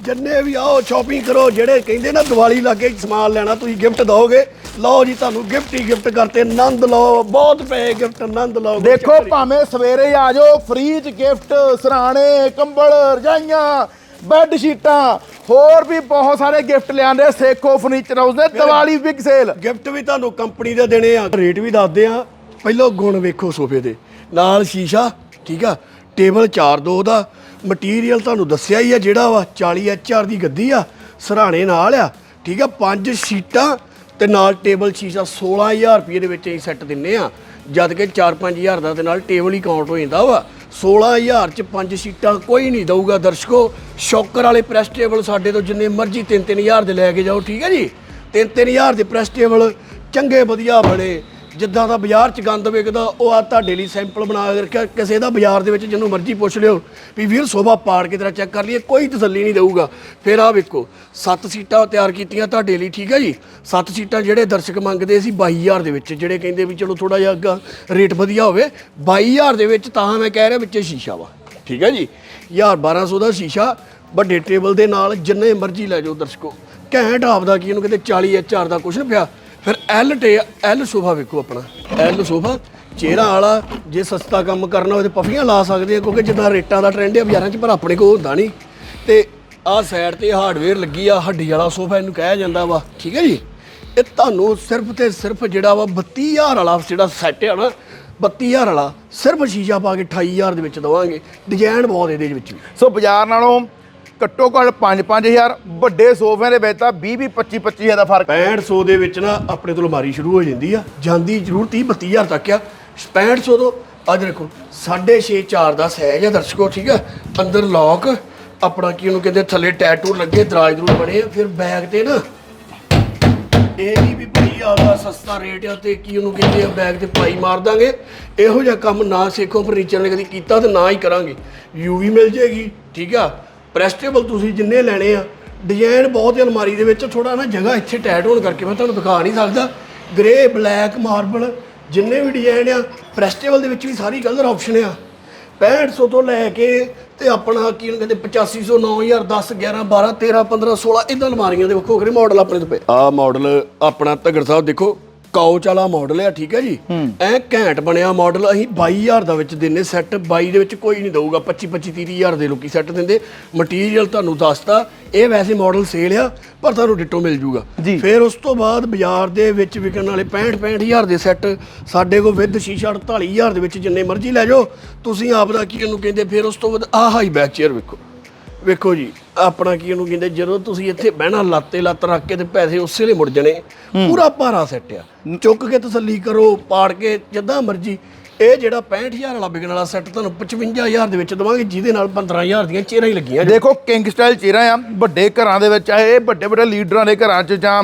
ਜਿੰਨੇ ਵੀ ਆਓ ਸ਼ਾਪਿੰਗ ਕਰੋ ਜਿਹੜੇ ਕਹਿੰਦੇ ਨਾ ਦੀਵਾਲੀ ਲੱਗੇ ਸਮਾਨ ਲੈਣਾ ਤੁਸੀਂ ਗਿਫਟ ਦੋਗੇ ਲਓ ਜੀ ਤੁਹਾਨੂੰ ਗਿਫਟ ਹੀ ਗਿਫਟ ਕਰਤੇ ਆਨੰਦ ਲਓ ਬਹੁਤ ਪਏ ਗਿਫਟ ਆਨੰਦ ਲਓ। ਦੇਖੋ ਭਾਵੇਂ ਸਵੇਰੇ ਆ ਜਾਓ ਫ੍ਰੀ ਚ ਗਿਫਟ ਸਰਾਣੇ ਕੰਬਲ ਰਜਾਈਆਂ ਬੈੱਡ ਸ਼ੀਟਾਂ ਹੋਰ ਵੀ ਬਹੁਤ ਸਾਰੇ ਗਿਫਟ ਲਿਆਂਦੇ ਸੇਖੋ ਫਰਨੀਚਰ ਹਾਊਸ ਦੇ ਦੀਵਾਲੀ ਬਿਗ ਸੇਲ ਗਿਫਟ ਵੀ ਤੁਹਾਨੂੰ ਕੰਪਨੀ ਦੇ ਦੇਣੇ ਆ। ਰੇਟ ਵੀ ਦੱਸਦੇ ਆ। ਪਹਿਲਾਂ ਗੁਣ ਵੇਖੋ ਸੋਫੇ ਦੇ। ਨਾਲ ਸ਼ੀਸ਼ਾ ਠੀਕ ਆ? ਟੇਬਲ 4-2 ਦਾ। ਮਟੀਰੀਅਲ ਤੁਹਾਨੂੰ ਦੱਸਿਆ ਹੀ ਆ ਜਿਹੜਾ ਵਾ 40 ਐਚਆਰ ਦੀ ਗੱਦੀ ਆ, ਸਰਾਣੇ ਨਾਲ ਆ, ਠੀਕ ਆ? ਪੰਜ ਸ਼ੀਟਾਂ ਤੇ ਨਾਲ ਟੇਬਲ ਸ਼ੀਸ਼ਾ 16000 ਰੁਪਏ ਦੇ ਵਿੱਚ ਅਸੀਂ ਸੈੱਟ ਦਿੰਨੇ ਆ। ਜਦ ਕਿ 4-5000 ਦਾ ਤੇ ਨਾਲ ਟੇਬਲ ਹੀ ਕਾਊਂਟ ਹੋ ਜਾਂਦਾ ਵਾ। 16000 ਚ ਪੰਜ ਸੀਟਾਂ ਕੋਈ ਨਹੀਂ ਦਊਗਾ ਦਰਸ਼ਕੋ। ਸ਼ੌਕਰ ਵਾਲੇ ਪ੍ਰੈਸ ਟੇਬਲ ਸਾਡੇ ਤੋਂ ਜਿੰਨੇ ਮਰਜ਼ੀ 3-3000 ਦੇ ਲੈ ਕੇ ਜਾਓ, ਠੀਕ ਹੈ ਜੀ? 3-3000 ਦੇ ਪ੍ਰੈਸ ਟੇਬਲ ਚੰਗੇ ਵਧੀਆ ਬਣੇ। ਜਿੱਦਾਂ ਦਾ ਬਾਜ਼ਾਰ ਚ ਗੰਦ ਵੇਖਦਾ, ਉਹ ਆ ਤੁਹਾਡੇ ਲਈ ਸੈਂਪਲ ਬਣਾ ਕੇ ਕਿਸੇ ਦਾ ਬਾਜ਼ਾਰ ਦੇ ਵਿੱਚ ਜਿਹਨੂੰ ਮਰਜ਼ੀ ਪੁੱਛ ਲਿਓ ਵੀ ਵੀਰ ਸੋਭਾ ਪਾੜ ਕੇ ਤੇਰਾ ਚੈੱਕ ਕਰ ਲਈਏ, ਕੋਈ ਤਸੱਲੀ ਨਹੀਂ ਦੇਊਗਾ। ਫਿਰ ਆ ਵੇਖੋ, ਸੱਤ ਸੀਟਾਂ ਤਿਆਰ ਕੀਤੀਆਂ ਤੁਹਾਡੇ ਲਈ, ਠੀਕ ਹੈ ਜੀ? ਸੱਤ ਸੀਟਾਂ ਜਿਹੜੇ ਦਰਸ਼ਕ ਮੰਗਦੇ ਸੀ 22000 ਦੇ ਵਿੱਚ, ਜਿਹੜੇ ਕਹਿੰਦੇ ਵੀ ਚਲੋ ਥੋੜਾ ਜਿਹਾ ਅੱਗਾ ਰੇਟ ਵਧੀਆ ਹੋਵੇ 22000 ਦੇ ਵਿੱਚ ਤਾਂ ਮੈਂ ਕਹਿ ਰਿਹਾ ਵਿੱਚ ਸ਼ੀਸ਼ਾ ਵਾ, ਠੀਕ ਹੈ ਜੀ? 1200 ਦਾ ਸ਼ੀਸ਼ਾ, ਵੱਡੇ ਟੇਬਲ ਦੇ ਨਾਲ ਜਿੰਨੇ ਮਰਜ਼ੀ ਲੈ ਜਾਓ ਦਰਸ਼ਕੋ। ਘੈਂਟ ਆਪਦਾ ਕੀ ਇਹਨੂੰ ਕਹਿੰਦੇ 40 ਐਚਆਰ ਦਾ ਕੁਛ ਨਹੀਂ ਪਿਆ। ਫਿਰ ਐਲ ਟੇ ਐਲ ਸੋਫਾ ਵੇਖੋ ਆਪਣਾ। ਐਲ ਸੋਫਾ, ਚਿਹਰਾ ਵਾਲਾ, ਜੇ ਸਸਤਾ ਕੰਮ ਕਰਨਾ ਹੋਵੇ ਤੇ ਪਫੀਆਂ ਲਾ ਸਕਦੇ ਆ, ਕਿਉਂਕਿ ਜਿੱਦਾਂ ਰੇਟਾਂ ਦਾ ਟ੍ਰੈਂਡ ਹੈ ਬਾਜ਼ਾਰਾਂ 'ਚ ਪਰ ਆਪਣੇ ਕੋਲ ਹੁੰਦਾ ਨਹੀਂ। ਤੇ ਆਹ ਸਾਈਡ ਤੇ ਹਾਰਡਵੇਅਰ ਲੱਗੀ ਆ, ਹੱਡੀ ਵਾਲਾ ਸੋਫਾ ਇਹਨੂੰ ਕਿਹਾ ਜਾਂਦਾ ਵਾ, ਠੀਕ ਹੈ ਜੀ? ਇਹ ਤੁਹਾਨੂੰ ਸਿਰਫ ਤੇ ਸਿਰਫ ਜਿਹੜਾ ਵਾ 32000 ਵਾਲਾ, ਜਿਹੜਾ ਸੈੱਟ ਆ ਨਾ 32000 ਵਾਲਾ, ਸਿਰਫ ਸ਼ੀਸ਼ਾ ਪਾ ਕੇ 28000 ਦੇ ਵਿੱਚ ਦਵਾਂਗੇ। ਡਿਜ਼ਾਈਨ ਬਹੁਤ ਇਹਦੇ ਵਿੱਚ ਵੀ। ਸੋ ਬਾਜ਼ਾਰ ਨਾਲੋਂ ਘੱਟੋ ਘੱਟ 5-5000 ਵੱਡੇ ਸੋਫਿਆਂ ਦੇ ਵਿੱਚ ਤਾਂ 20-20 25-25000 ਦਾ ਫ਼ਰਕ 6500 ਦੇ ਵਿੱਚ ਨਾ ਆਪਣੇ ਤੋਂ ਅਲਮਾਰੀ ਸ਼ੁਰੂ ਹੋ ਜਾਂਦੀ ਆ, ਜਾਂਦੀ ਜ਼ਰੂਰ 30 32000 ਤੱਕ ਆ। 6500 ਤੋਂ ਅੱਜ ਦੇਖੋ 6.5 4 ਦਾ ਸਾਈਜ਼ ਆ ਦਰਸ਼ਕੋ, ਠੀਕ ਆ? ਅੰਦਰ ਲੌਕ ਆਪਣਾ ਕੀ ਉਹਨੂੰ ਕਹਿੰਦੇ ਥੱਲੇ ਟੈਟੂ ਲੱਗੇ, ਦਰਾਜ ਦਰੂ ਬਣੇ ਫਿਰ ਬੈਗ ਤੇ ਨਾ, ਇਹ ਵੀ ਵੀ ਬੜੀ ਆਵਾ ਸਸਤਾ ਰੇਟ ਆ ਤੇ ਕੀ ਉਹਨੂੰ ਕਹਿੰਦੇ ਆ ਬੈਗ ਤੇ ਪਾਈ ਮਾਰ ਦਾਂਗੇ। ਇਹੋ ਜਿਹਾ ਕੰਮ ਨਾ ਸਿੱਖੋ ਫਰਨੀਚਰ ਨੇ ਕਦੀ ਕੀਤਾ ਤੇ ਨਾ ਹੀ ਕਰਾਂਗੇ। ਯੂਵੀ ਮਿਲ ਜੇਗੀ ਠੀਕ ਆ? ਪ੍ਰੈਸਟੇਬਲ ਤੁਸੀਂ ਜਿੰਨੇ ਲੈਣੇ ਆ ਡਿਜ਼ਾਈਨ ਬਹੁਤ ਹੈ ਅਲਮਾਰੀ ਦੇ ਵਿੱਚ ਥੋੜਾ ਨਾ ਜਗ੍ਹਾ ਇੱਥੇ ਟੈਟ ਹੋਣ ਕਰਕੇ ਮੈਂ ਤੁਹਾਨੂੰ ਦਿਖਾ ਨਹੀਂ ਸਕਦਾ। ਗ੍ਰੇ ਬਲੈਕ ਮਾਰਬਲ ਜਿੰਨੇ ਵੀ ਡਿਜ਼ਾਈਨ ਆ ਪ੍ਰੈਸਟੇਬਲ ਦੇ ਵਿੱਚ ਵੀ ਸਾਰੀ ਕਲਰ ਆਪਸ਼ਨ ਆ। 6500 ਤੋਂ ਲੈ ਕੇ ਤੇ ਆਪਣਾ ਕੀ ਉਹਨੂੰ ਕਹਿੰਦੇ 8500 9000 10 11 12 13 15 16 ਇਦਾਂ ਅਲਮਾਰੀਆਂ ਦੇ ਵੱਖੋ ਵੱਖਰੇ ਮਾਡਲ ਆਪਣੇ ਤੋਂ ਪਏ। ਆ ਮਾਡਲ ਆਪਣਾ ਤਗੜ ਸਾਹਿਬ ਦੇਖੋ ਕਾਉਚ ਵਾਲਾ ਮਾਡਲ ਆ ਠੀਕ ਹੈ ਜੀ? ਐ ਘੈਂਟ ਬਣਿਆ ਮਾਡਲ ਅਸੀਂ 22000 ਦਾ ਵਿੱਚ ਦਿੰਨੇ ਸੈੱਟ 22 ਦੇ ਵਿੱਚ ਕੋਈ ਨਹੀਂ ਦਊਗਾ 25 25 30000 ਦੇ ਲੋਕੀ ਸੈੱਟ ਦਿੰਦੇ। ਮਟੀਰੀਅਲ ਤੁਹਾਨੂੰ ਦੱਸਤਾ ਇਹ ਵੈਸੇ ਮਾਡਲ ਸੇਲ ਆ ਪਰ ਤੁਹਾਨੂੰ ਡਿਟੋ ਮਿਲ ਜੂਗਾ। ਫਿਰ ਉਸ ਤੋਂ ਬਾਅਦ ਬਾਜ਼ਾਰ ਦੇ ਵਿੱਚ ਵਿਕਣ ਵਾਲੇ 65 65000 ਦੇ ਸੈੱਟ ਸਾਡੇ ਕੋਲ ਵਿਦ ਸ਼ੀਸ਼ਾ 48000 ਦੇ ਵਿੱਚ ਜਿੰਨੇ ਮਰਜ਼ੀ ਲੈ ਜਾਓ। ਤੁਸੀਂ ਆਪ ਦਾ ਕੀ ਉਹਨੂੰ ਕਹਿੰਦੇ ਫਿਰ ਉਸ ਤੋਂ ਬਾਅਦ ਆਹ ਹਾਈ ਬੈਕ ਚੇਅਰ ਵੇਖੋ। ਵੇਖੋ ਜੀ ਆਪਣਾ ਕੀ ਉਹਨੂੰ ਕਹਿੰਦੇ ਜਦੋਂ ਤੁਸੀਂ ਇੱਥੇ ਬਹਿਣਾ ਲੱਤੇ ਲੱਤ ਰੱਖ ਕੇ ਤੇ ਪੈਸੇ ਉਸੇ ਵੇਲੇ ਮੁੜ ਜਣੇ ਪੂਰਾ ਭਾਰਾ ਸੈੱਟ ਆ। ਚੁੱਕ ਕੇ ਤਸੱਲੀ ਕਰੋ ਪਾੜ ਕੇ ਜਿੱਦਾਂ ਮਰਜ਼ੀ ਇਹ ਜਿਹੜਾ 65000 ਵਾਲਾ ਵਿਕਣ ਵਾਲਾ ਸੈੱਟ ਤੁਹਾਨੂੰ 55000 ਦੇ ਵਿੱਚ ਦਵਾਂਗੇ ਜਿਹਦੇ ਨਾਲ 15000 ਦੀਆਂ ਚੇਅਰਾਂ ਹੀ ਲੱਗੀਆਂ। ਦੇਖੋ ਕਿੰਗ ਸਟਾਈਲ ਚਿਹਰਾ ਆ ਵੱਡੇ ਘਰਾਂ ਦੇ ਵਿੱਚ ਆਏ ਵੱਡੇ ਵੱਡੇ ਲੀਡਰਾਂ ਦੇ ਘਰਾਂ 'ਚ ਜਾਂ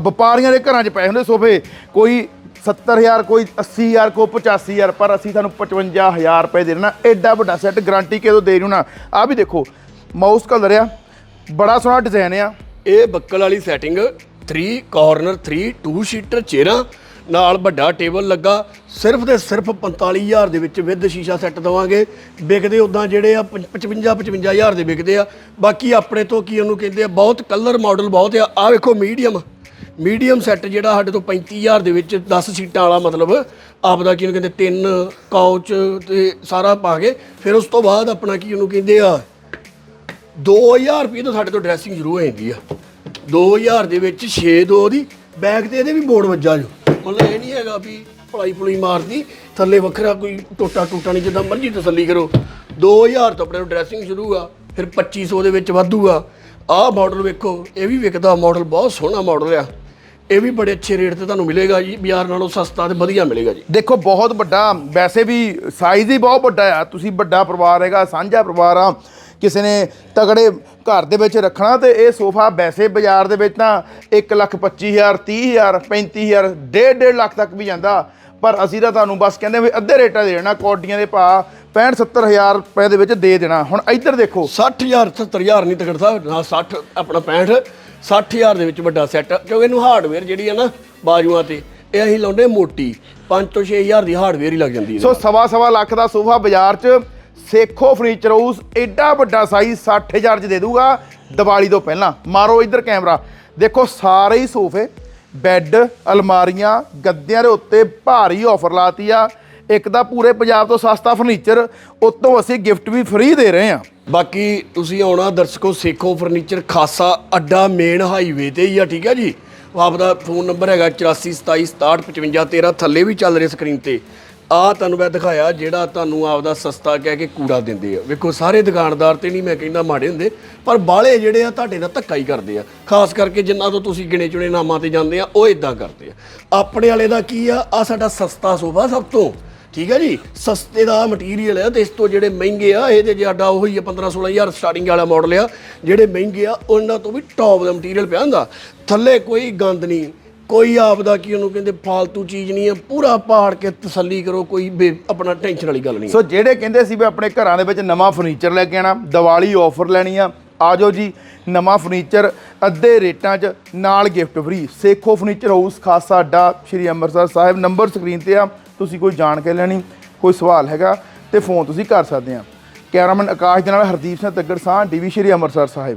ਵਪਾਰੀਆਂ ਦੇ ਘਰਾਂ 'ਚ ਪਏ ਹੁੰਦੇ ਸੋਫੇ ਕੋਈ 70000 ਕੋਈ 80000 ਕੋਈ 85000 ਪਰ ਅਸੀਂ ਤੁਹਾਨੂੰ 55000 ਰੁਪਏ ਦੇ ਦੇਣਾ ਐਡਾ ਵੱਡਾ ਸੈੱਟ ਗਾਰੰਟੀ ਕਿਦੋਂ ਦੇ ਰਹੀ ਨਾ ਆ ਵੀ ਦੇਖੋ ਮਾਊਸ ਕਲਰ ਆ, ਬੜਾ ਸੋਹਣਾ ਡਿਜ਼ਾਈਨ ਆ। ਇਹ ਬੱਕਲ ਵਾਲੀ ਸੈਟਿੰਗ 3 ਕਾਰਨਰ 3 2 ਸੀਟਰ ਚੇਅਰਾਂ ਨਾਲ ਵੱਡਾ ਟੇਬਲ ਲੱਗਾ। ਸਿਰਫ ਤੇ ਸਿਰਫ 45000 ਦੇ ਵਿੱਚ ਵਿਦ ਸ਼ੀਸ਼ਾ ਸੈੱਟ ਦਵਾਂਗੇ। ਵਿਕਦੇ ਉਦਾਂ ਜਿਹੜੇ ਆ 55 55000 ਦੇ ਵਿਕਦੇ ਆ। ਬਾਕੀ ਆਪਣੇ ਤੋਂ ਕੀ ਉਹਨੂੰ ਕਹਿੰਦੇ ਆ, ਬਹੁਤ ਕਲਰ ਮਾਡਲ ਬਹੁਤ ਆ। ਆ ਵੇਖੋ ਮੀਡੀਅਮ ਮੀਡੀਅਮ ਸੈੱਟ ਜਿਹੜਾ ਸਾਡੇ ਤੋਂ 35000 ਦੇ ਵਿੱਚ 10 ਸੀਟਾਂ ਵਾਲਾ ਮਤਲਬ ਆਪਦਾ ਕੀ ਉਹਨੂੰ ਕਹਿੰਦੇ, ਤਿੰਨ ਕਾਉਚ ਤੇ ਸਾਰਾ ਪਾ ਕੇ। ਫਿਰ ਉਸ ਤੋਂ ਬਾਅਦ ਆਪਣਾ ਕੀ ਉਹਨੂੰ ਕਹਿੰਦੇ ਆ 2000 ਰੁਪਏ ਤਾਂ ਸਾਡੇ ਤੋਂ ਡਰੈਸਿੰਗ ਸ਼ੁਰੂ ਹੋ ਜਾਂਦੀ ਆ। 2000 ਦੇ ਵਿੱਚ 6 ਦੋ ਦੀ ਬੈਗ ਤੇ ਇਹਦੇ ਵੀ ਬੋਰਡ ਵੱਜਾ ਜੋ। ਮਤਲਬ ਇਹ ਨਹੀਂ ਹੈਗਾ ਵੀ ਪਲਾਈ ਪਲੂਈ ਮਾਰਦੀ, ਥੱਲੇ ਵੱਖਰਾ ਕੋਈ ਟੋਟਾ ਟੂਟਾ ਨਹੀਂ, ਜਿੱਦਾਂ ਮਰਜ਼ੀ ਤਸੱਲੀ ਕਰੋ। 2000 ਤੋਂ ਆਪਣੇ ਨੂੰ ਡਰੈਸਿੰਗ ਸ਼ੁਰੂ ਆ, ਫਿਰ 2500 ਦੇ ਵਿੱਚ ਵਾਧੂਗਾ ਆਹ ਮਾਡਲ ਵੇਖੋ, ਇਹ ਵੀ ਵਿਕਦਾ ਮਾਡਲ ਬਹੁਤ ਸੋਹਣਾ ਮਾਡਲ ਆ। ਇਹ ਵੀ ਬੜੇ ਅੱਛੇ ਰੇਟ ਤੇ ਤੁਹਾਨੂੰ ਮਿਲੇਗਾ ਜੀ, ਬਾਜ਼ਾਰ ਨਾਲੋਂ ਸਸਤਾ ਤੇ ਵਧੀਆ ਮਿਲੇਗਾ ਜੀ। ਦੇਖੋ, ਬਹੁਤ ਵੱਡਾ, ਵੈਸੇ ਵੀ ਸਾਈਜ਼ ਹੀ ਬਹੁਤ ਵੱਡਾ ਆ। ਤੁਸੀਂ ਵੱਡਾ ਪਰਿਵਾਰ ਹੈਗਾ, ਸਾਂਝਾ ਪਰਿਵਾਰ ਆ। ਕਿਸੇ ਨੇ ਤਗੜੇ ਘਰ ਦੇ ਵਿੱਚ ਰੱਖਣਾ ਤੇ ਇਹ ਸੋਫਾ ਵੈਸੇ ਬਾਜ਼ਾਰ ਦੇ ਵਿੱਚ ਤਾਂ 1 ਲੱਖ 25000 30000 35000 ਡੇਢ ਡੇਢ ਲੱਖ ਤੱਕ ਵੀ ਜਾਂਦਾ। ਪਰ ਅਸੀਂ ਤਾਂ ਤੁਹਾਨੂੰ ਬਸ ਕਹਿੰਦੇ ਵੀ ਅੱਧੇ ਰੇਟਾਂ ਦੇ ਦੇਣਾ ਕੋਡੀਆਂ ਦੇ ਭਾਅ 65 70000 ਰੁਪਏ ਦੇ ਵਿੱਚ ਦੇ ਦੇਣਾ। ਹੁਣ ਇੱਧਰ ਦੇਖੋ। 60000 70000 ਨਹੀਂ ਤਕੜ ਸਾਹਿਬ ਨਾ 60 ਆਪਣਾ 65 60000 ਦੇ ਵਿੱਚ ਵੱਡਾ ਸੈੱਟ ਕਿਉਂਕਿ ਇਹਨੂੰ ਹਾਰਡਵੇਅਰ ਜਿਹੜੀ ਹੈ ਨਾ ਬਾਜੂਆਂ ਤੇ ਇਹ ਅਸੀਂ ਲਾਉਂਦੇ ਮੋਟੀ 5 ਤੋਂ 6000 ਦੀ ਹਾਰਡਵੇਅਰ ਹੀ ਲੱਗ ਜਾਂਦੀ ਹੈ। ਸੋ ਸਵਾ ਸਵਾ ਲੱਖ ਦਾ ਸੋਫਾ ਬਾਜ਼ਾਰ 'ਚ ਸੇਖੋ ਫਰਨੀਚਰ ਹਾਊਸ ਐਡਾ ਵੱਡਾ ਸਾਈਜ਼ 60000 'ਚ ਦੇ ਦੂਗਾ, ਦੀਵਾਲੀ ਤੋਂ ਪਹਿਲਾਂ। ਮਾਰੋ ਇੱਧਰ ਕੈਮਰਾ। ਦੇਖੋ, ਸਾਰੇ ਹੀ ਸੋਫੇ, ਬੈੱਡ, ਅਲਮਾਰੀਆਂ, ਗੱਦਿਆਂ ਦੇ ਉੱਤੇ ਭਾਰੀ ਆਫਰ ਲਾਤੀ ਆ। ਇੱਕ ਤਾਂ ਪੂਰੇ ਪੰਜਾਬ ਤੋਂ ਸਸਤਾ ਫਰਨੀਚਰ ਉਤੋਂ ਅਸੀਂ ਗਿਫਟ ਵੀ ਫ੍ਰੀ ਦੇ ਰਹੇ ਹਾਂ। ਬਾਕੀ ਤੁਸੀਂ ਆਉਣਾ ਦਰਸ਼ਕੋ, ਸੇਖੋ ਫਰਨੀਚਰ ਖਾਸਾ ਅੱਡਾ ਮੇਨ ਹਾਈਵੇ ਤੇ ਹੀ ਆ, ਠੀਕ ਆ ਜੀ? ਆਪਦਾ ਫੋਨ ਨੰਬਰ ਹੈਗਾ 8427675513 ਥੱਲੇ ਵੀ ਚੱਲ ਰਿਹਾ ਸਕਰੀਨ ਤੇ। ਆ ਤੁਹਾਨੂੰ ਮੈਂ ਦਿਖਾਇਆ ਜਿਹੜਾ ਤੁਹਾਨੂੰ ਆਪਦਾ ਸਸਤਾ ਕਹਿ ਕੇ ਕੂੜਾ ਦਿੰਦੇ ਆ। ਵੇਖੋ, ਸਾਰੇ ਦੁਕਾਨਦਾਰ ਤੇ ਨਹੀਂ ਮੈਂ ਕਹਿੰਦਾ ਮਾੜੇ ਹੁੰਦੇ, ਪਰ ਬਾਹਲੇ ਜਿਹੜੇ ਆ ਤੁਹਾਡੇ ਨਾਲ ਧੱਕਾ ਹੀ ਕਰਦੇ ਆ। ਖਾਸ ਕਰਕੇ ਜਿੰਨਾ ਤੋਂ ਤੁਸੀਂ ਗਿਣੇ ਚੁਣੇ ਨਾਮਾਂ ਤੇ ਜਾਂਦੇ ਆ, ਉਹ ਇਦਾਂ ਕਰਦੇ ਆ। ਆਪਣੇ ਵਾਲੇ ਦਾ ਕੀ ਆ? ਆ ਸਾਡਾ ਸਸਤਾ ਸੋਫਾ ਸਭ ਤੋਂ। ਠੀਕ ਹੈ ਜੀ? ਸਸਤੇ ਦਾ ਮਟੀਰੀਅਲ ਹੈ ਤੇ ਇਸ ਤੋਂ ਜਿਹੜੇ ਮਹਿੰਗੇ ਆ ਇਹਦੇ ਜ਼ਿਆਦਾ ਉਹੀ ਆ 15 16000 ਸਟਾਰਟਿੰਗ ਵਾਲਾ ਮਾਡਲ ਆ, ਜਿਹੜੇ ਮਹਿੰਗੇ ਆ, ਉਹਨਾਂ ਤੋਂ ਵੀ ਟੌਪ ਦਾ ਮਟੀਰੀਅਲ ਪਿਆ ਹੁੰਦਾ। ਥੱਲੇ ਕੋਈ ਗੰਦ ਨਹੀਂ। ਕੋਈ ਆਪਦਾ ਕੀ ਉਹਨੂੰ ਕਹਿੰਦੇ ਫਾਲਤੂ ਚੀਜ਼ ਨਹੀਂ ਹੈ ਪੂਰਾ ਪਾੜ ਕੇ ਤਸੱਲੀ ਕਰੋ, ਕੋਈ ਬੇ- ਆਪਣਾ ਟੈਨਸ਼ਨ ਵਾਲੀ ਗੱਲ ਨਹੀਂ ਸੋ ਜਿਹੜੇ ਕਹਿੰਦੇ ਸੀ ਵੀ ਆਪਣੇ ਘਰਾਂ ਦੇ ਵਿੱਚ ਨਵਾਂ ਫਰਨੀਚਰ ਲੈ ਕੇ ਆਣਾ, ਦੀਵਾਲੀ ਆਫਰ ਲੈਣੀ ਆ, ਆਜੋ ਜੀ, ਨਵਾਂ ਫਰਨੀਚਰ ਅੱਧੇ ਰੇਟਾਂ 'ਚ ਨਾਲ gift free Sekho furniture house Khasa ਅੱਡਾ, ਸ਼੍ਰੀ ਅੰਮ੍ਰਿਤਸਰ ਸਾਹਿਬ ਨੰਬਰ ਸਕਰੀਨ ਤੇ ਆ, ਤੁਸੀਂ ਕੋਈ ਜਾਣ ਕੇ ਲੈਣੀ, ਕੋਈ ਸਵਾਲ ਹੈਗਾ ਤੇ ਫੋਨ ਤੁਸੀਂ ਕਰ ਸਕਦੇ ਆ। ਕੈਮਰਾਮੈਨ ਆਕਾਸ਼ ਦੇ ਨਾਲ ਹਰਦੀਪ ਸਿੰਘ ਤੱਗੜ ਸਾਹ ਡੀਵੀ ਸ਼੍ਰੀ ਅੰਮ੍ਰਿਤਸਰ ਸਾਹਿਬ।